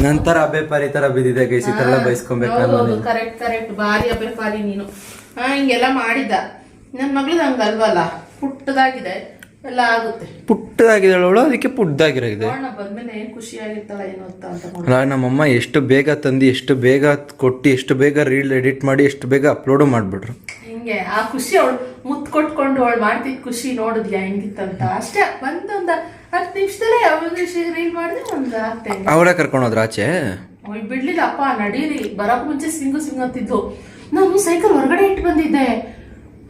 ನಂತರ ಅಬೆ ಪಾರಿ ತರ ಬಿದ್ದಿದೆ ಗೈಸ್ ಈ ತರ ಎಲ್ಲ ಬೈಸ್ಕೊಬೇಕು ನಾನು ಕರೆಕ್ಟ್ ಕರೆಕ್ಟ್ ಭಾರಿ ಅಬ್ಬೆ ಪಾರಿ ನೀನು. ಹಾಂ ಹಿಂಗೆಲ್ಲ ಮಾಡಿದ್ದ. ನನ್ನ ಮಗಳು ಹಂಗಲ್ವಲ್ಲ? ಪುಟ್ಟದಾಗಿದೆ. ಎಲ್ಲ ಆಗುತ್ತೆ. ಪುಟ್ಟದಾಗಿದ್ದಾಳೆ ಅದಕ್ಕೆ ಪುಟ್ಟದಾಗಿರೋಗಿದೆ ನೋಡೋಣ ಬಂದ್ಮೇಲೆ ಏನ್ ಖುಷಿ ಆಗಿರ್ತಾಳ ಏನು ಅಂತ. ಅಲ್ಲ ನಮ್ಮಮ್ಮ ಎಷ್ಟು ಬೇಗ ತಂದು ಎಷ್ಟು ಬೇಗ ಕೊಟ್ಟು ಎಷ್ಟು ಬೇಗ ರೀಲ್ ಎಡಿಟ್ ಮಾಡಿ ಎಷ್ಟು ಬೇಗ ಅಪ್ಲೋಡು ಮಾಡಿಬಿಟ್ರು. ಹಿಂಗೆ ಆ ಖುಷಿ ಅವಳು ಮುತ್ ಕೊಟ್ಕೊಂಡು ಅವಳು ಮಾಡ್ತಿದ್ ಖುಷಿ ನೋಡಿದ್ಯಾ ಹೆಂಗಿತ್ತಂತ. ಅಷ್ಟೇ ಬಂದೊಂದ ಹತ್ತು ನಿಮಿಷದಲ್ಲೇ ಯಾವಾಗ ರೀಲ್ ಮಾಡಿದ್ರೆ ಒಂದು ಅವಳೇ ಕರ್ಕೊಂಡು ಹೋದ್ರ ಆಚೆ? ಬಿಡ್ಲಿಲ್ಲಪ್ಪ ಬಿಡ್ಲಿಲ್ಲ ಅಪ್ಪ ನಡೀರಿ. ಬರಕ್ ಮುಂಚೆ ಸಿಂಗು ಸಿಂಗ್ ಅಂತಿದ್ದು ನಾನು ಸೈಕಲ್ ಹೊರಗಡೆ ಇಟ್ಟು ಬಂದಿದ್ದೆ.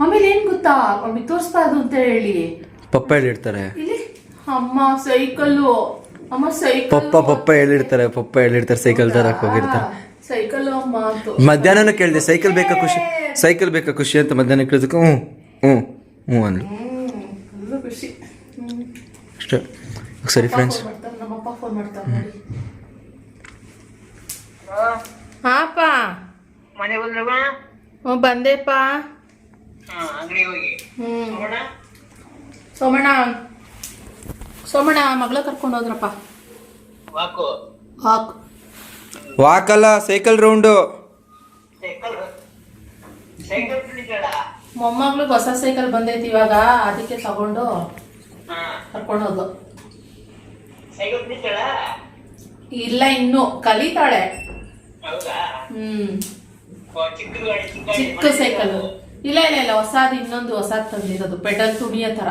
ಆಮೇಲೆ ಏನ್ ಗೊತ್ತಾ ಮಮ್ಮಿ ತೋರಿಸ್ಬಾರ್ದು ಅಂತ ಹೇಳಿ. ಪಪ್ಪ ಹೇಳಿರ್ತಾರೆ ಇಲ್ಲಿ? ಅಮ್ಮ ಸೈಕಲ್ಲು ಅಮ್ಮ ಸೈಕಲ್ ಪಪ್ಪ ಪಪ್ಪ ಹೇಳಿರ್ತಾರೆ ಪಪ್ಪ ಹೇಳಿರ್ತಾರೆ ಸೈಕಲ್ ತರಕ್ ಹೋಗಿರ್ತಾರೆ. ಸೈಕಲ್ ಅಮ್ಮ ಅಂತ. ಮಧ್ಯಾಹ್ನನೂ ಕೇಳಿದೆ ಸೈಕಲ್ ಬೇಕಾ ಖುಷಿ? ಸೈಕಲ್ ಬೇಕಾ ಖುಷಿ? ಅಂತ ಮಧ್ಯಾಹ್ನ ಕೇಳಿದಕ್ಕೆ ಹ್ಞೂ ಹ್ಞೂ ಹ್ಞೂ ಅಂದ್ಲು. ಫುಲ್ಲು ಖುಷಿ. ಅಷ್ಟೇ. ಸರಿ ಫ್ರೆಂಡ್ಸ್ ಫೋನ್ ಮಾಡ್ತಾರೆ ನಮ್ಮಪ್ಪ ಫೋನ್ ಮಾಡ್ತಾರೆ ನೋಡಿ. ಹಾಪ ಮನೆ ಬಂದ್ರವ ಹ್ಞೂ ಬಂದೆಪ್ಪ ಹ್ಞೂ ಹೋಗಿ. ಸೋಮಣ್ಣ ಸೋಮಣ್ಣ ಮಗಳ ಕರ್ಕೊಂಡು ಹೋದ್ರಪ್ಪ. ವಾಕು. ವಾಕಲ್ಲ ಸೈಕಲ್ ರೌಂಡು. ಸೈಕಲ್ ಸೈಕಲ್ ಮೊಮ್ಮಗ್ಳಿಗೆ ಹೊಸ ಸೈಕಲ್ ಬಂದೈತಿ ಇವಾಗ ಅದಕ್ಕೆ ತಗೊಂಡು ಹಾ. ಕರ್ಕೊಂಡು ಹೋದ್ಲು. ಇಲ್ಲ ಇನ್ನು ಕಲಿತಾಳೆ. ಹೌದಾ? ಹ್ಮ್. ಚಿಕ್ಕ ಗಾಡಿ ಚಿಕ್ಕ ಸೈಕಲ್. ಇಲ್ಲ ಇಲ್ಲ ಇಲ್ಲ ಹೊಸಾದ್ ಇನ್ನೊಂದು ಹೊಸಾದ್ ತಂದಿರೋದು ಪೆಡಲ್ ತುಣಿಯ ತರ.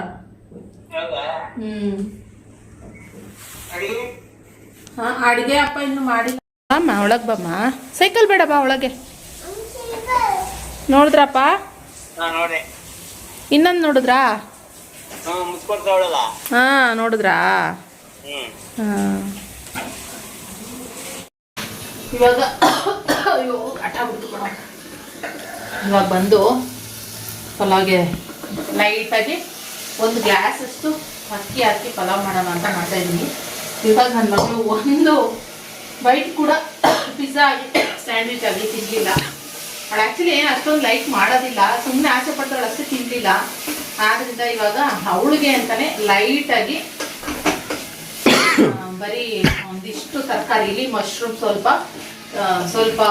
ಹಾ ಅಡಿಗೆ ಅಪ್ಪ ಇನ್ನು ಮಾಡಿಲ್ಲ. ಅಮ್ಮ ಒಳಗ್ ಬಮ್ಮ. ಸೈಕಲ್ ಬೇಡ ಬಾ ಒಳಗೆ. ನೋಡಿದ್ರಪ್ಪ? ಇನ್ನೊಂದು ನೋಡಿದ್ರಾ? ಹಾ ನೋಡಿದ್ರಾ? ಹ್ಮ್. ಹಾ. ಇವಾಗ ಅಯ್ಯೋ. ಇವಾಗ ಬಂದು ಪಲಾವ್ಗೆ ಲೈಟಾಗಿ ಒಂದು ಗ್ಲಾಸ್ ಅಷ್ಟು ಅಕ್ಕಿ ಹಾಕಿ ಪಲಾವ್ ಮಾಡೋಣ ಅಂತ ಮಾಡ್ತಾ ಇದ್ದೀನಿ. ಇವಾಗ ನನ್ನ ಮಗಳು ಒಂದು ಬೈಟ್ ಕೂಡ ಪಿಜ್ಜಾ ಆಗಿ ಸ್ಯಾಂಡ್ವಿಚ್ ಆಗಿ ತಿನ್ನಲಿಲ್ಲ ಅವಳು ಆ್ಯಕ್ಚುಲಿ ಏನು ಅಷ್ಟೊಂದು ಲೈಕ್ ಮಾಡೋದಿಲ್ಲ. ಸುಮ್ಮನೆ ಆಸೆ ಪಡ್ತಾಳೆ ಅಷ್ಟೇ ತಿನ್ನಲಿಲ್ಲ ಆದ್ದರಿಂದ ಇವಾಗ ಅವಳಿಗೆ ಅಂತಲೇ ಲೈಟಾಗಿ ಬರೀ ಒಂದಿಷ್ಟು ತರಕಾರಿ ಇಲ್ಲಿ ಮಶ್ರೂಮ್ ಸ್ವಲ್ಪ ಸ್ವಲ್ಪ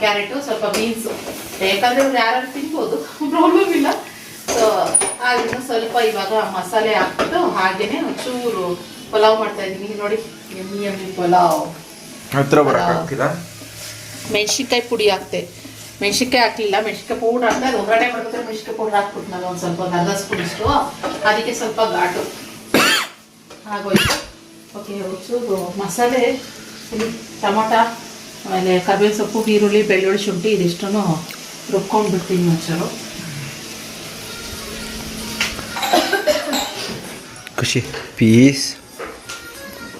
ಕ್ಯಾರೆಟು ಸ್ವಲ್ಪ ಬೀನ್ಸು ಬೇಕಾದ್ರೆ ಇವ್ರು ಯಾರು ತಿನ್ಬೋದು. ಪ್ರಾಬ್ಲಮ್ ಇಲ್ಲ. ಸೊ ಅದನ್ನ ಸ್ವಲ್ಪ ಇವಾಗ ಮಸಾಲೆ ಹಾಕ್ಬಿಟ್ಟು ಹಾಗೇನೆ ಚೂರು ಪಲಾವ್ ಮಾಡ್ತಾ ಇದ್ದೀನಿ. ನೋಡಿ ಎಮ್ಮಿ ಎಮ್ಮಿ ಪಲಾವ್. ಹತ್ರ ಬರಕ್ಕಾಗ್ತಿಲ್ಲ ಮೆಣಸಿನ್ಕಾಯಿ ಪುಡಿ ಹಾಕ್ತೆ. ಮೆಣಸಿನ್ಕಾಯಿ ಹಾಕ್ಲಿಲ್ಲ. ಮೆಣಸಿನ್ಕಾಯಿ ಪೌಡರ್ ಹಾಕ್ತೆ ಅದು ಹೊರಗಡೆ ಬರ್ಬೇಕಾದ್ರೆ ಮೆಣಸಿನ್ಕಾಯಿ ಪೌಡರ್ ಹಾಕ್ಬಿಟ್ಟು ನಾನು ಒಂದು ಸ್ವಲ್ಪ ಅರ್ಧ ಸ್ಪೂನ್ ಇಷ್ಟು. ಅದಕ್ಕೆ ಸ್ವಲ್ಪ ಘಾಟು. ಆಗೋಯ್ತು ಓಕೆ ಒಂಚೂರು ಮಸಾಲೆ ಇಲ್ಲಿ ಆಮೇಲೆ ಕರ್ಬೇವಿನ ಸೊಪ್ಪು ಈರುಳ್ಳಿ ಬೆಳ್ಳುಳ್ಳಿ ಶುಂಠಿ ಇದಿಷ್ಟು ರುಬ್ಕೊಂಡು ಬಿಡ್ತೀನಿ ಒಂಚೂರು. Khushi. Piece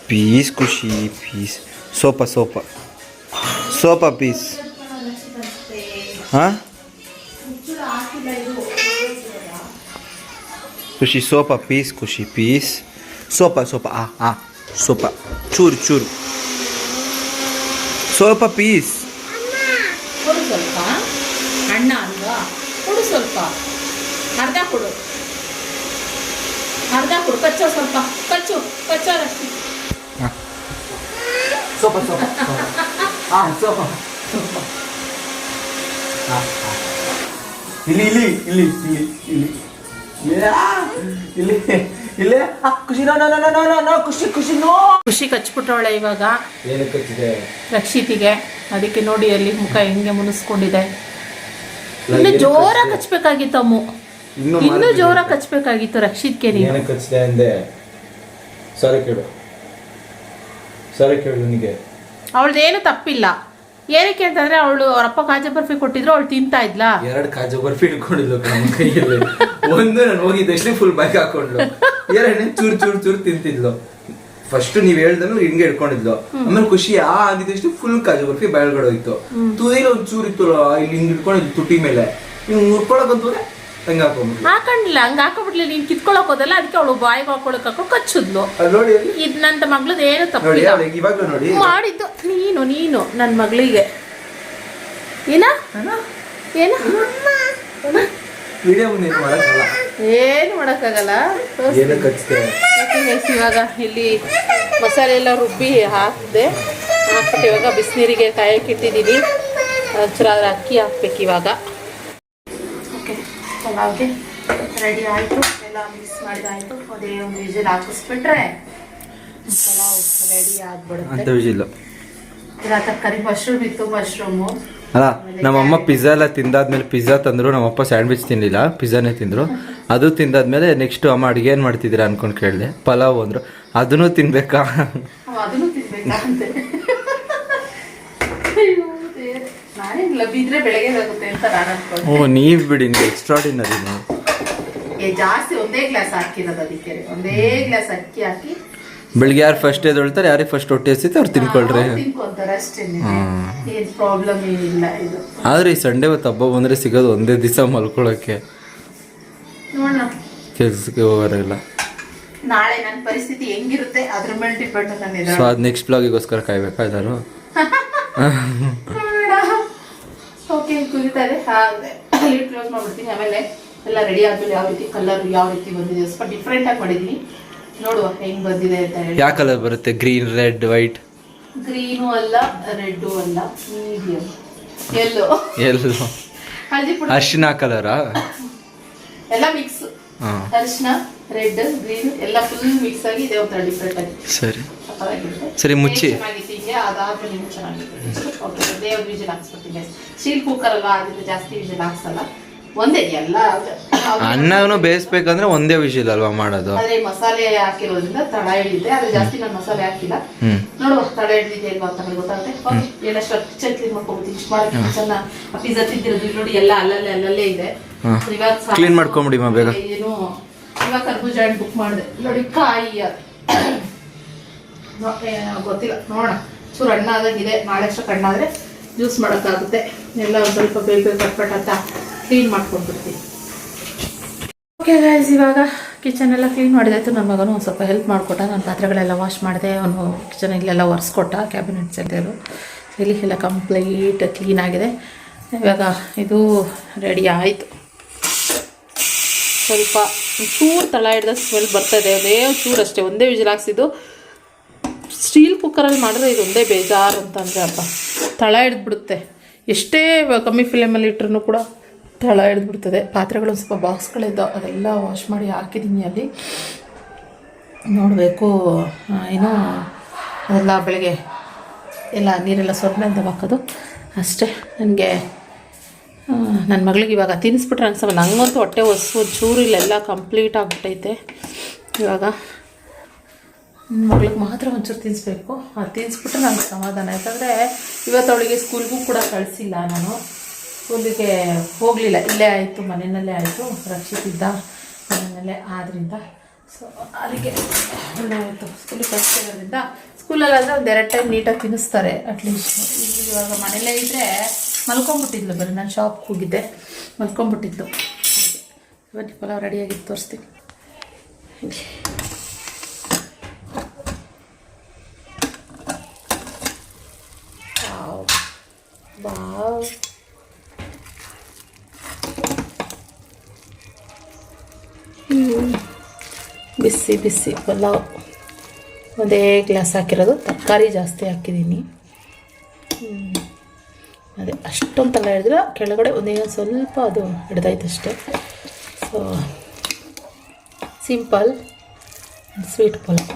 piece Khushi, piece. Sofa ಸೋಪ. ಸೋಪ ಪೀಸ್. ಹಾಂ? ಖುಷಿ, ಸೋಪ ಪೀಸ್, ಖುಷಿ ಪೀಸ್. ಸೋಪ ಸೋಪ. ಆ ಆ, ಸೋಪ. ಚೂರು ಚೂರು. ಸೋಪ ಪೀಸ್. ಸ್ವಲ್ಪ. ಅಣ್ಣ ಅಲ್ವಾ? ಕೊಡು ಸ್ವಲ್ಪ. ಅರ್ಧ ಕೊಡು. ಅರ್ಧ ಕೊಡು ಕಚ್ಚೋ ಸ್ವಲ್ಪ. ಕಚ್ಚು ಕಚ್ಚೋರಷ್ಟು ಸೋಪ ಸೋಪ ಹಾಂ ಸೋಪ. ಇಲ್ಲಿ ಇಲ್ಲಿ ಇಲ್ಲಿ ಇಲ್ಲಿ ಇಲ್ಲಿ. ಇಲ್ಲಿ ಆ, ಇಲ್ಲಿ ಇಲ್ಲಿ. ಖುಷಿ no no no no no no ಖುಷಿ ಖುಷಿ ನೋ. ಖುಷಿ ಕಚ್ಬಿಟ್ಟವಳೆ ಇವಾಗ. ರಕ್ಷಿತಿಗೆ. ಅದಕ್ಕೆ ನೋಡಿ ಅಲ್ಲಿ ಮುಖ ಹೆಂಗೆ ಮುನಿಸ್ಕೊಂಡಿದೆ. ಇನ್ನು ಜೋರಾಗಿ ಹಚ್ಬೇಕಾಗಿತ್ತು ಅಮ್ಮು. ಇನ್ನೂ ಇನ್ನು ಜೋರಾಗಿ ಕಚ್ಬೇಕಾಗಿತ್ತು ರಕ್ಷಿತ್ ನೀನು. ಏನಕ್ಕೆ ಕಚ್ಚಿದೆ ಅಂದೆ ಸರಿ ಕೇಳು. ಸರಿ ಕೇಳು ನನಗೆ. ಅವಳದೇನು ತಪ್ಪಿಲ್ಲ. ಏನಕ್ಕೆ ಅಂತಂದ್ರೆ ಅವಳು ಅವರಪ್ಪ ಕಾಜ ಬರ್ಫಿ ಕೊಟ್ಟಿದ್ರು ಅವಳು ತಿಂತಾ ಇದ್ಲಾ? ಎರಡು ಕಾಜು ಬರ್ಫಿ ಇಟ್ಕೊಂಡಿದ್ಲು ನಮ್ಮ ಕೈಯಲ್ಲಿ. ಒಂದು ನಾನು ಹೋಗಿದ್ದಷ್ಟೇ ಫುಲ್ ಬೈಕ್ ಹಾಕೊಂಡ್ಲು. ಎರಡು ಚೂರು ಚೂರು ಚೂರು ತಿಂತಿದ್ಲು. ಫಸ್ಟ್ ನೀವ್ ಹೇಳ್ದನು ಹಿಂಗೆ ಇಟ್ಕೊಂಡಿದ್ಲು ಆಮೇಲೆ ಖುಷಿ ಆ ಆಗಿದ್ದಷ್ಟು ಫುಲ್ ಕಾಜು ಬರ್ಫಿ ಬಯಲ್ಗಡೆ ಹೋಯ್ತು. ತುದಿಲಿ ಒಂದ್ ಚೂರು ಇತ್ತು ಇಲ್ಲಿ ಹಿಂಗ್ ಇಟ್ಕೊಂಡಿದ್ಲು ತುಟಿ ಮೇಲೆ. ಹಿಂಗ್ ಮುರ್ಕೊಳಕ್ ಅಂತಂದ್ರೆ ಹಾಕೊಂಡಿಲ್ಲ ಹಂಗ ಹಾಕೊಂಡ್ಬಿಡ್ಲಿ ನೀನ್ ಕಿತ್ಕೊಳಕ್ ಹೋದಲ್ಲ ಅದಕ್ಕೆ ಅವಳು ಬಾಯಿಗೆ ಹಾಕೊಳಕ್ ಹಾಕೋ ಕಚ್ಚುದ್ಲು. ಇದ್ ನನ್ನ ಮಗ್ಳದ್ ಏನು ತಪ್ಪು ತಪ್ಪಿಲ್ಲ ಮಾಡಿದ್ದು ನೀನು ನೀನು ನನ್ನ ಮಗಳಿಗೆ. ಏನ? ಏನ? ಏನು ಮಾಡಕ್ಕಾಗಲ್ಲ. ಇವಾಗ ಇಲ್ಲಿ ಮಸಾಲೆ ಎಲ್ಲ ರುಬ್ಬಿ ಹಾಕಿದೆ. ಹಾಕ್ಬಿಟ್ಟು ಇವಾಗ ಬಿಸಿನೀರಿಗೆ ಕಾಯಕ್ಕೆ ಇಟ್ಟಿದ್ದೀನಿ. ಒಂಚೂರು ಅದ್ರ ಅಕ್ಕಿ ಹಾಕ್ಬೇಕು ಇವಾಗ. ಪಲಾವ್ಗೆ ರೆಡಿ ಆಯಿತು. ಎಲ್ಲ ಮಿಕ್ಸ್ ಮಾಡಿದಾಯಿತು. ಅದೇ ಒಂದು ವಿಜಿಲ್ ಹಾಕಿಸ್ಬಿಟ್ರೆ ಪಲಾವ್ ರೆಡಿ ಆಗ್ಬಿಡುತ್ತೆ. ವಿಜಿಲ್ಲ ಇಲ್ಲ ತರಕಾರಿ ಮಶ್ರೂಮ್ ಇತ್ತು ಮಶ್ರೂಮು ಅಲ್ಲ ನಮ್ಮಮ್ಮ ಪಿಜ್ಜಾ ಎಲ್ಲ ತಿಂದಾದ್ಮೇಲೆ ಪಿಜ್ಜಾ ತಂದ್ರು ನಮ್ಮಪ್ಪ ಸ್ಯಾಂಡ್ವಿಚ್ ತಿನ್ನಲಿಲ್ಲ ಪಿಜ್ಜಾನೇ ತಿಂದ್ರು. ಅದು ತಿಂದಾದ್ಮೇಲೆ ನೆಕ್ಸ್ಟ್ ಅಮ್ಮ ಅಡುಗೆ ಏನು ಮಾಡ್ತಿದ್ದೀರಾ ಅನ್ಕೊಂಡು ಕೇಳಿದೆ. ಪಲಾವ್ ಅಂದ್ರು. ಅದನ್ನು ತಿನ್ಬೇಕಾ? ಅದನ್ನು ತಿನ್ಬೇಕಾಂತೆ ದೇವ್ರೆ. ನಾನೇನಿಲ್ಲ ಬಿದ್ರೆ ಬೆಳಗ್ಗೆ ಆಗುತ್ತೆ ಅಂತ ನಾನು ಅನ್ಕೊಂಡೆ. ಓ ನೀವು ಬಿಡಿ ನೀವು ಎಕ್ಸ್ಟ್ರಾಡಿನರಿ ನೀವು. ಏ ಜಾಸ್ತಿ ಒಂದೇ ಗ್ಲಾಸ್ ಹಾಕಿರೋದು ಅದಕ್ಕೆ. ಒಂದೇ ಗ್ಲಾಸ್ ಅಕ್ಕಿ ಹಾಕಿ. ಬೆಳಿಗ್ಗೆ ಯಾರು ಫಸ್ಟ್ ಎದ್ದೊಳ್ತಾರೆ ಯಾರಿಗೆ ಫಸ್ಟ್ ಹೊಟ್ಟೆ ಹಸಿತೆ ಅವ್ರು ತಿನ್ಕೊಳ್ರಿ. ತಿನ್ಕೊಂತಾರೆ ಅಷ್ಟೇನೆ ಏನ್ ಪ್ರಾಬ್ಲಮ್ ಏನಿಲ್ಲ ಇದು. ಆದ್ರೆ ಈ ಸಂಡೇ ಹೊತ್ತು ಹಬ್ಬ ಬಂದ್ರೆ ಸಿಗೋದು ಒಂದೇ ದಿವಸ ಮಲ್ಕೊಳಕ್ಕೆ. ನೋಡೋಣ. ಕೆಲ್ಸಕ್ಕೆ ಹೋಗೋರೆಲ್ಲ ನಾಳೆ ನನ್ನ ಪರಿಸ್ಥಿತಿ ಹೆಂಗಿರುತ್ತೆ ಅದ್ರ ಮೇಲೆ ಡಿಪೆಂಡ್ ನನ್ನ ಸೊ ಅದು ನೆಕ್ಸ್ಟ್ ಬ್ಲಾಗಿಗೋಸ್ಕರ ಕಾಯ್ಬೇಕಾ ಎಲ್ಲರೂ? ಓಕೆ ಕುದಿತಾ ಇದೆ ಹಾಗೆ ಲೀಡ್ ಕ್ಲೋಸ್ ಮಾಡ್ಬಿಡ್ತೀನಿ. ಆಮೇಲೆ ಎಲ್ಲ ರೆಡಿ ಆದ್ಮೇಲೆ ಯಾವ ರೀತಿ ಕಲರ್ ಯಾವ ರೀತಿ ಬಂದಿದೆ ಸ್ವಲ್ಪ ಡಿಫ್ರೆಂಟ್ ಆಗಿ ಮಾಡಿದೀನಿ. ನೋಡುವ ಹೆಂಗ್ ಬಂದಿದೆ ಅಂತ ಹೇಳಿ. ಯಾವ ಕಲರ್ ಬರುತ್ತೆ? ಗ್ರೀನ್ ರೆಡ್ ವೈಟ್ ಗ್ರೀನು ಅಲ್ಲ ರೆಡ್ಡು ಅಲ್ಲ ಮೀಡಿಯಂ ಎಲ್ಲೋ ಎಲ್ಲೋ ಹಳದಿ ಪುಡಿ. ಅರ್ಶಿನ ಕಲರಾ ಎಲ್ಲ ಮಿಕ್ಸ್ ಅರ್ಶಿನ ರೆಡ್ ಗ್ರೀನ್ ಎಲ್ಲ ಫುಲ್ ಮಿಕ್ಸ್ ಆಗಿ ಇದೆ ಒಂಥರ ಡಿಫ್ರೆಂಟ್ ಆಗಿ. ಸರಿ. ಸರಿ, ಮುಚ್ಚಿ. ಚೆನ್ನಾಗಿತ್ತು ಅದಾದ್ರೆ ಅದಾದ್ಮೇಲೆ ಇನ್ನೂ ಚೆನ್ನಾಗಿತ್ತು ಓಕೆ ದೇವ್ರ ವಿಜಲ್ ಹಾಕ್ಸ್ಬಿಡ್ತೀನಿ ಸ್ಟೀಲ್ ಕುಕ್ಕರ್ ಅಲ್ಲ ಆದ್ರೆ ಜಾಸ್ತಿ ವಿಜಲ್ ಹಾಕ್ಸಲ್ಲ. ಒಂದೇ ಎಲ್ಲ ಅನ್ನನೂ ಬೇಯಿಸ್ಬೇಕಂದ್ರೆ ಒಂದೇ ವಿಷಯ ಅಲ್ವಾ ಮಾಡೋದು? ಆದ್ರೆ ಮಸಾಲೆ ಹಾಕಿರೋದ್ರಿಂದ ತಡ ಹಿಡಿದೆ ಆದ್ರೆ ಜಾಸ್ತಿ ನಾನು ಮಸಾಲೆ ಹಾಕಿಲ್ಲ. ನೋಡು ನೋಡುವ ತಳ ಹಿಡಿದಿದೆ ಇಲ್ವಾ ಅಂತ ನನಗೆ ಗೊತ್ತಾಗುತ್ತೆ. ಏನಷ್ಟು ಕಿಚನ್ ಕ್ಲೀನ್ ಮಾಡ್ಕೊಬಿಡ್ತೀನಿ ಇಷ್ಟು ಮಾಡಿ ಕಿಚನ್ ಪಿಜ್ಜಾ ತಿಂದಿರೋದು ನೋಡಿ ಎಲ್ಲ ಅಲ್ಲಲ್ಲೇ ಅಲ್ಲಲ್ಲೇ ಇದೆ. ಕ್ಲೀನ್ ಇವಾಗ. Clean ಮಾಡ್ಕೊಂಬಿಡಿ ಮಾ ಬೇಗ. ಏನು ಇವಾಗ ಕರ್ಬೂಜ ಹಣ್ಣು ಬುಕ್ ಮಾಡಿದೆ. ನೋಡಿ ಕಾಯಿ ಅದು. ಗೊತ್ತಿಲ್ಲ. ನೋಡೋಣ. ಚೂರು ಹಣ್ಣಾದಾಗಿದೆ ನಾಳೆ ಕಣ್ಣಾದ್ರೆ ಜ್ಯೂಸ್ ಮಾಡೋಕ್ಕಾಗುತ್ತೆ. ಎಲ್ಲ ಸ್ವಲ್ಪ ಬೇಗ ಬೇಗ ಕಟ್ಪಟ್ ಅಂತ ಕ್ಲೀನ್ ಮಾಡ್ಕೊಂಡ್ಬಿಡ್ತೀನಿ. ಓಕೆ ಗೈಸ್ ಇವಾಗ ಕಿಚನ್ ಎಲ್ಲ ಕ್ಲೀನ್ ಮಾಡಿದಾಯ್ತು. ನನ್ನ ಮಗನು ಒಂದು ಸ್ವಲ್ಪ ಹೆಲ್ಪ್ ಮಾಡಿಕೊಟ್ಟ. ನಾನು ಪಾತ್ರೆಗಳೆಲ್ಲ ವಾಶ್ ಮಾಡಿದೆ. ಅವನು ಕಿಚನ್ ಇಲ್ಲೆಲ್ಲ ಒರೆಸ್ಕೊಟ್ಟ ಕ್ಯಾಬಿನೆಟ್ಸ್ ಎಲ್ಲರೂ ಇಲ್ಲಿ ಎಲ್ಲ ಕಂಪ್ಲೀಟ್ ಕ್ಲೀನ್ ಆಗಿದೆ. ಇವಾಗ ಇದು ರೆಡಿ ಆಯಿತು. ಸ್ವಲ್ಪ ಚೂರು ತಳ ಹಿಡ್ದ ಸ್ಮೆಲ್ ಬರ್ತದೆ ಅದೇ ಚೂರು ಅಷ್ಟೇ, ಒಂದೇ ವಿಜಿಲ್ ಹಾಕ್ಸಿದ್ದು. ಸ್ಟೀಲ್ ಕುಕ್ಕರಲ್ಲಿ ಮಾಡಿದ್ರೆ ಇದೊಂದೇ ಬೇಜಾರು ಅಂತಂದರೆ ಅಪ್ಪ ತಳ ಹಿಡಿದ್ಬಿಡುತ್ತೆ. ಎಷ್ಟೇ ಕಮ್ಮಿ ಫ್ಲೇಮಲ್ಲಿ ಇಟ್ರೂ ಕೂಡ ತಳ ಹಿಡಿದ್ಬಿಡ್ತದೆ. ಪಾತ್ರೆಗಳು ಸ್ವಲ್ಪ ಬಾಕ್ಸ್ಗಳಿದ್ದಾವೆ ಅದೆಲ್ಲ ವಾಶ್ ಮಾಡಿ ಹಾಕಿದ್ದೀನಿ ಅಲ್ಲಿ. ನೋಡಬೇಕು ಏನು ಅದೆಲ್ಲ ಬೆಳಗ್ಗೆ ಎಲ್ಲ ನೀರೆಲ್ಲ ಸೊಪ್ಪೆ ಅಂತ ಹಾಕೋದು. ಅಷ್ಟೇ, ನನಗೆ ನನ್ನ ಮಗಳಿಗೆ ಇವಾಗ ತಿನ್ನಿಸ್ಬಿಟ್ರೆ ಅನ್ಸಲ್ಲ. ಸ್ವಲ್ಪ ನಂಗಂತೂ ಹೊಟ್ಟೆ ಹೊಸು ಚೂರು ಇಲ್ಲೆಲ್ಲ ಕಂಪ್ಲೀಟ್ ಆಗಿಬಿಟ್ಟೈತೆ. ಇವಾಗ ಮಗಳಿಗೆ ಮಾತ್ರ ಒಂಚೂರು ತಿನ್ನಿಸ್ಬೇಕು ಅದು ತಿನ್ನಿಸ್ಬಿಟ್ರೆ ನನಗೆ ಸಮಾಧಾನ. ಯಾಕಂದರೆ ಇವತ್ತು ಅವಳಿಗೆ ಸ್ಕೂಲ್ಗೂ ಕೂಡ ಕಳಿಸಿಲ್ಲ ನಾನು. ಸ್ಕೂಲಿಗೆ ಹೋಗಲಿಲ್ಲ. ಇಲ್ಲೇ ಆಯಿತು, ಮನೆಯಲ್ಲೇ ಆಯಿತು. ರಕ್ಷಿತಿದ್ದ ಮನೆಯಲ್ಲೇ ಆದ್ದರಿಂದ ಸೊ ಅದಕ್ಕೆ ಒಳ್ಳೆ ಆಯಿತು. ಸ್ಕೂಲಿಗೆ ಕಳಿಸ್ತಿರೋದ್ರಿಂದ ಸ್ಕೂಲಲ್ಲಾದರೆ ಒಂದು ಎರಡು ಟೈಮ್ ನೀಟಾಗಿ ತಿನ್ನಿಸ್ತಾರೆ ಅಟ್ಲೀಸ್ಟ್ ಇಲ್ಲಿ ಇವಾಗ ಮನೆಯಲ್ಲೇ ಇದ್ದರೆ ಮಲ್ಕೊಂಬಿಟ್ಟಿದ್ಲು ಬರೀ ನಾನು ಶಾಪ್ಗೆ ಹೋಗಿದ್ದೆ. ಮಲ್ಕೊಂಬಿಟ್ಟಿದ್ದು ಇವತ್ತು ಪಲಾವ್ ರೆಡಿಯಾಗಿತ್ತು ತೋರಿಸ್ತೀನಿ ಇಲ್ಲಿ. ವಾವ್. ವಾವ್. ಹ್ಮ್. ಬಿಸಿ ಬಿಸಿ ಪಲಾವ್ ಒಂದೇ ಗ್ಲಾಸ್ ಹಾಕಿರೋದು. ತರಕಾರಿ ಜಾಸ್ತಿ ಹಾಕಿದ್ದೀನಿ. ಅದೇ ಅಷ್ಟೊಂದಲ್ಲ ಹಿಡಿದ್ರೆ ಕೆಳಗಡೆ ಒಂದೇ ಸ್ವಲ್ಪ ಅದು ಹಿಡ್ದಾಯ್ತು ಅಷ್ಟೇ. So simple sweet pulao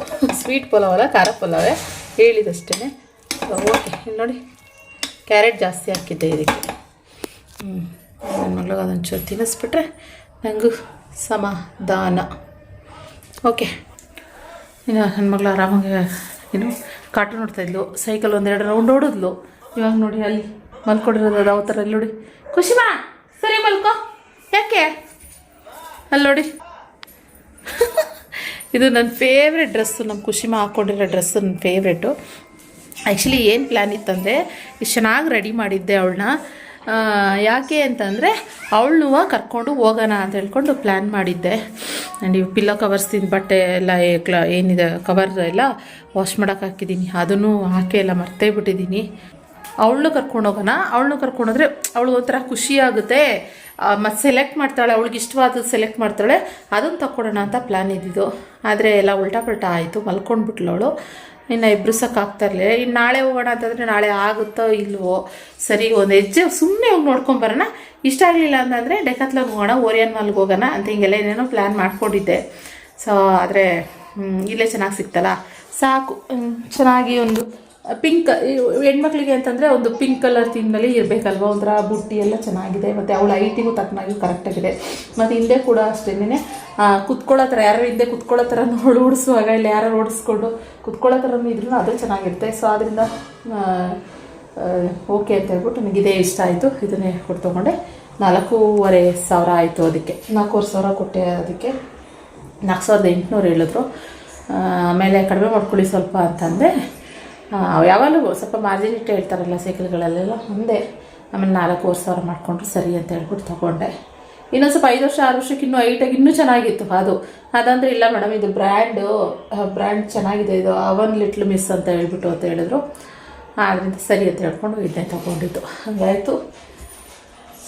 sweet pulao ಅಲ್ಲ, ಖಾರ ಪಲಾವೇ. ಹೇಳಿದಷ್ಟೇ ಓಕೆ ನೋಡಿ, ಕ್ಯಾರೆಟ್ ಜಾಸ್ತಿ ಹಾಕಿದ್ದೆ ಇದಕ್ಕೆ. ಹ್ಞೂ ನನ್ನ ಮಗಳಿಗೆ ಅದೊಂಚೂರು ತಿನ್ನಿಸ್ಬಿಟ್ರೆ ನನಗೂ ಸಮಾಧಾನ. ಓಕೆ. ಇನ್ನು ನನ್ನ ಮಗಳು ಆರಾಮಾಗಿ ಏನು ಕಾರ್ಟೂನ್ ನೋಡ್ತಾಯಿದ್ಲು ಸೈಕಲ್ ಒಂದೆರಡು ರೌಂಡ್ ಓಡಿದ್ಲು. ಇವಾಗ ನೋಡಿ ಅಲ್ಲಿ ಮಲ್ಕೊಂಡಿರೋದು ಅದು ಅವತರ ಅಲ್ಲಿ ನೋಡಿ. ಖುಷಿ ಮಾ ಸರಿ ಮಲ್ಕೋ. ಯಾಕೆ? ಅಲ್ಲಿ ನೋಡಿ. ಇದು ನನ್ನ ಫೇವ್ರೆಟ್ ಡ್ರೆಸ್ಸು ನಮ್ಮ ಖುಷಿಮಾ ಹಾಕ್ಕೊಂಡಿರೋ ಡ್ರೆಸ್ಸು ನನ್ನ ಫೇವ್ರೆಟು ಆ್ಯಕ್ಚುಲಿ ಏನು ಪ್ಲ್ಯಾನ್ ಇತ್ತಂದರೆ, ಇಷ್ಟು ಚೆನ್ನಾಗಿ ರೆಡಿ ಮಾಡಿದ್ದೆ ಅವಳನ್ನ ಯಾಕೆ ಅಂತಂದರೆ ಅವಳನ್ನೂ ಕರ್ಕೊಂಡು ಹೋಗೋಣ ಅಂತ ಹೇಳ್ಕೊಂಡು ಪ್ಲ್ಯಾನ್ ಮಾಡಿದ್ದೆ. ಆ್ಯಂಡ್ ಇವು ಪಿಲ್ಲೋ ಕವರ್ಸ್ದಿನ ಬಟ್ಟೆ ಎಲ್ಲ ಕ್ಲ, ಏನಿದೆ ಕವರ್ ಎಲ್ಲ ವಾಶ್ ಮಾಡೋಕೆ ಹಾಕಿದ್ದೀನಿ ಅದನ್ನು ಹಾಕಿ ಎಲ್ಲ ಮರ್ತೇ ಬಿಟ್ಟಿದ್ದೀನಿ ಅವಳನ್ನು ಕರ್ಕೊಂಡು ಹೋಗೋಣ, ಅವಳನ್ನು ಕರ್ಕೊಂಡೋದ್ರೆ ಅವಳು ಒಂಥರ ಖುಷಿ ಆಗುತ್ತೆ. ಮತ್ತು ಸೆಲೆಕ್ಟ್ ಮಾಡ್ತಾಳೆ, ಅವಳಿಗೆ ಇಷ್ಟವಾದ ಸೆಲೆಕ್ಟ್ ಮಾಡ್ತಾಳೆ, ಅದನ್ನು ತಕ್ಕೊಡೋಣ ಅಂತ ಪ್ಲ್ಯಾನ್ ಇದ್ದಿದ್ದು. ಆದರೆ ಎಲ್ಲ ಉಲ್ಟಾ ಪಲ್ಟಾ ಆಯಿತು, ಮಲ್ಕೊಂಡ್ಬಿಟ್ಲು ಅವಳು. ಇನ್ನು ಎಬ್ರಿಸೋಕೆ ಆಗ್ತಾ ಇರಲಿಲ್ಲ ಇನ್ನು ನಾಳೆ ಹೋಗೋಣ ಅಂತಂದರೆ ನಾಳೆ ಆಗುತ್ತೋ ಇಲ್ವೋ? ಸರಿ, ಒಂದು ಹೆಜ್ಜೆ ಸುಮ್ಮನೆ ಹೋಗಿ ನೋಡ್ಕೊಂಬರೋಣ ಇಷ್ಟ ಆಗಲಿಲ್ಲ ಅಂತಂದರೆ ಡೆಕತ್ಲಾಗ ಹೋಗೋಣ, ಓರಿಯನ್ ಮಾಲ್ಗೆ ಹೋಗೋಣ ಅಂತ ಹಿಂಗೆಲ್ಲ ಏನೇನೋ ಪ್ಲ್ಯಾನ್ ಮಾಡ್ಕೊಂಡಿದ್ದೆ. ಸೊ ಆದರೆ ಇಲ್ಲೇ ಚೆನ್ನಾಗಿ ಸಿಕ್ತಲ್ಲ ಸಾಕು. ಚೆನ್ನಾಗಿ ಒಂದು ಪಿಂಕ್ ಹೆಣ್ಮಕ್ಳಿಗೆ ಅಂತಂದರೆ ಒಂದು ಪಿಂಕ್ ಕಲರ್ ಥೀಮ್ನಲ್ಲಿ ಇರಬೇಕಲ್ವ? ಒಂಥರ ಬುಟ್ಟಿ ಎಲ್ಲ ಚೆನ್ನಾಗಿದೆ. ಮತ್ತು ಅವಳ ಐಟಿಗೂ ತಕ್ಕನಾಗಿ ಕರೆಕ್ಟಾಗಿದೆ ಮತ್ತು ಹಿಂದೆ ಕೂಡ ಅಷ್ಟೇನೆ ಕುತ್ಕೊಳ್ಳೋ ಥರ ಯಾರು ಹಿಂದೆ ಕುತ್ಕೊಳ್ಳೋ ಥರ ನೋಡಿ ಓಡಿಸುವಾಗ ಇಲ್ಲಿ ಯಾರು ಓಡಿಸ್ಕೊಂಡು ಕುತ್ಕೊಳ್ಳೋ ಥರನೂ ಇದ್ರೂ ಅದು ಚೆನ್ನಾಗಿರುತ್ತೆ. ಸೊ ಅದರಿಂದ ಓಕೆ ಅಂತ ಹೇಳ್ಬಿಟ್ಟು ನನಗೆ ಇದೇ ಇಷ್ಟ ಆಯಿತು. ಇದನ್ನೇ ಕೊಟ್ಟು ತೊಗೊಂಡೆ. ನಾಲ್ಕೂವರೆ ಸಾವಿರ ಆಯಿತು ಅದಕ್ಕೆ. ನಾಲ್ಕೂವರೆ ಸಾವಿರ ಕೊಟ್ಟೆ ಅದಕ್ಕೆ. ನಾಲ್ಕು ಸಾವಿರದ ಎಂಟುನೂರು ಹೇಳಿದ್ರು. ಆಮೇಲೆ ಕಡಿಮೆ ಮಾಡ್ಕೊಳ್ಳಿ ಸ್ವಲ್ಪ ಅಂತಂದೆ. ಆ, ಯಾವಾಗಲೂ ಸ್ವಲ್ಪ ಮಾರ್ಜಿನ್ ಇಟ್ಟು ಹೇಳ್ತಾರಲ್ಲ ಸೈಕಲ್ಗಳಲ್ಲೆಲ್ಲ ಒಂದೇ ಆಮೇಲೆ ನಾಲ್ಕೂವರೆ ಸಾವಿರ ಮಾಡಿಕೊಂಡ್ರು ಸರಿ ಅಂತ ಹೇಳ್ಬಿಟ್ಟು ತೊಗೊಂಡೆ. ಇನ್ನೊಂದು ಸ್ವಲ್ಪ ಐದು ವರ್ಷ, ಆರು ವರ್ಷಕ್ಕೆ ಇನ್ನೂ ಐಟಾಗಿ ಇನ್ನೂ ಚೆನ್ನಾಗಿತ್ತು ಅದು. ಅದಂದರೆ ಇಲ್ಲ ಮೇಡಮ್ ಇದು ಬ್ರ್ಯಾಂಡು ಬ್ರ್ಯಾಂಡ್ ಚೆನ್ನಾಗಿದೆ, ಇದು ಅವನ್ ಲಿಟ್ಲ್ ಮಿಸ್ ಅಂತ ಹೇಳ್ಬಿಟ್ಟು ಅಂತ ಹೇಳಿದ್ರು. ಆದ್ದರಿಂದ ಸರಿ ಅಂತ ಹೇಳ್ಕೊಂಡು ಇದನ್ನೇ ತೊಗೊಂಡಿದ್ದು. ಹಾಗಾಯಿತು.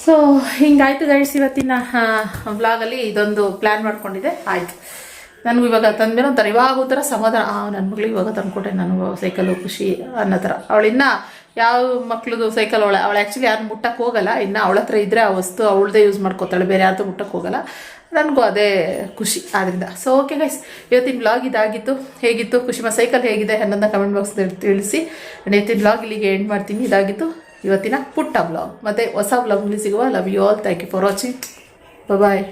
ಸೊ ಹಿಂಗಾಯ್ತು ಗೈಡ್ಸ್ ಇವತ್ತಿನ ವ್ಲಾಗಲ್ಲಿ ಇದೊಂದು ಪ್ಲ್ಯಾನ್ ಮಾಡ್ಕೊಂಡಿದ್ದೆ. ಆಯಿತು. ನನಗೂ ಇವಾಗ ತಂದ್ಮೇಲೆ ಒಂಥರ ಇವಾಗ ಒಂಥರ ಸಮಾಧಾನ, ಆ ನನ್ನ ಮಗಳಿಗೆ ಇವಾಗ ತಂದ್ಕೊಟ್ಟೆ ನನಗೂ ಸೈಕಲು ಖುಷಿ ಅನ್ನೋ ಥರ. ಅವಳಿನ್ನ ಯಾವ ಮಕ್ಳದು ಸೈಕಲ್ ಅವಳ, ಅವಳು ಆ್ಯಕ್ಚುಲಿ ಯಾರು ಮುಟ್ಟಕ್ಕೆ ಹೋಗಲ್ಲ. ಇನ್ನು ಅವಳ ಹತ್ರ ಇದ್ದರೆ ಆ ವಸ್ತು ಅವಳದೇ ಯೂಸ್ ಮಾಡ್ಕೋತಾಳೆ, ಬೇರೆ ಯಾರ್ದು ಮುಟ್ಟಕ್ಕೆ ಹೋಗಲ್ಲ. ನನಗೂ ಅದೇ ಖುಷಿ ಆದ್ದರಿಂದ ಸೊ ಓಕೆ ಗೈಸ್ ಇವತ್ತಿನ ಬ್ಲಾಗ್ ಇದಾಗಿತ್ತು. ಹೇಗಿತ್ತು? ಖುಷಿಮ ಸೈಕಲ್ ಹೇಗಿದೆ ಅನ್ನೋದನ್ನ ಕಮೆಂಟ್ ಬಾಕ್ಸ್ನಲ್ಲಿ ತಿಳಿಸಿ. ಇವತ್ತಿನ ಬ್ಲಾಗ್ ಇಲ್ಲಿಗೆ ಎಂಡ್ ಮಾಡ್ತೀನಿ. ಇದಾಗಿತ್ತು. ಇವತ್ತಿನ ಪುಟ್ಟ ಬ್ಲಾಗ್ ಮತ್ತು ಹೊಸ ಬ್ಲಾಗ್ನಲ್ಲಿ ಸಿಗುವ. Love you all thank you for watching bye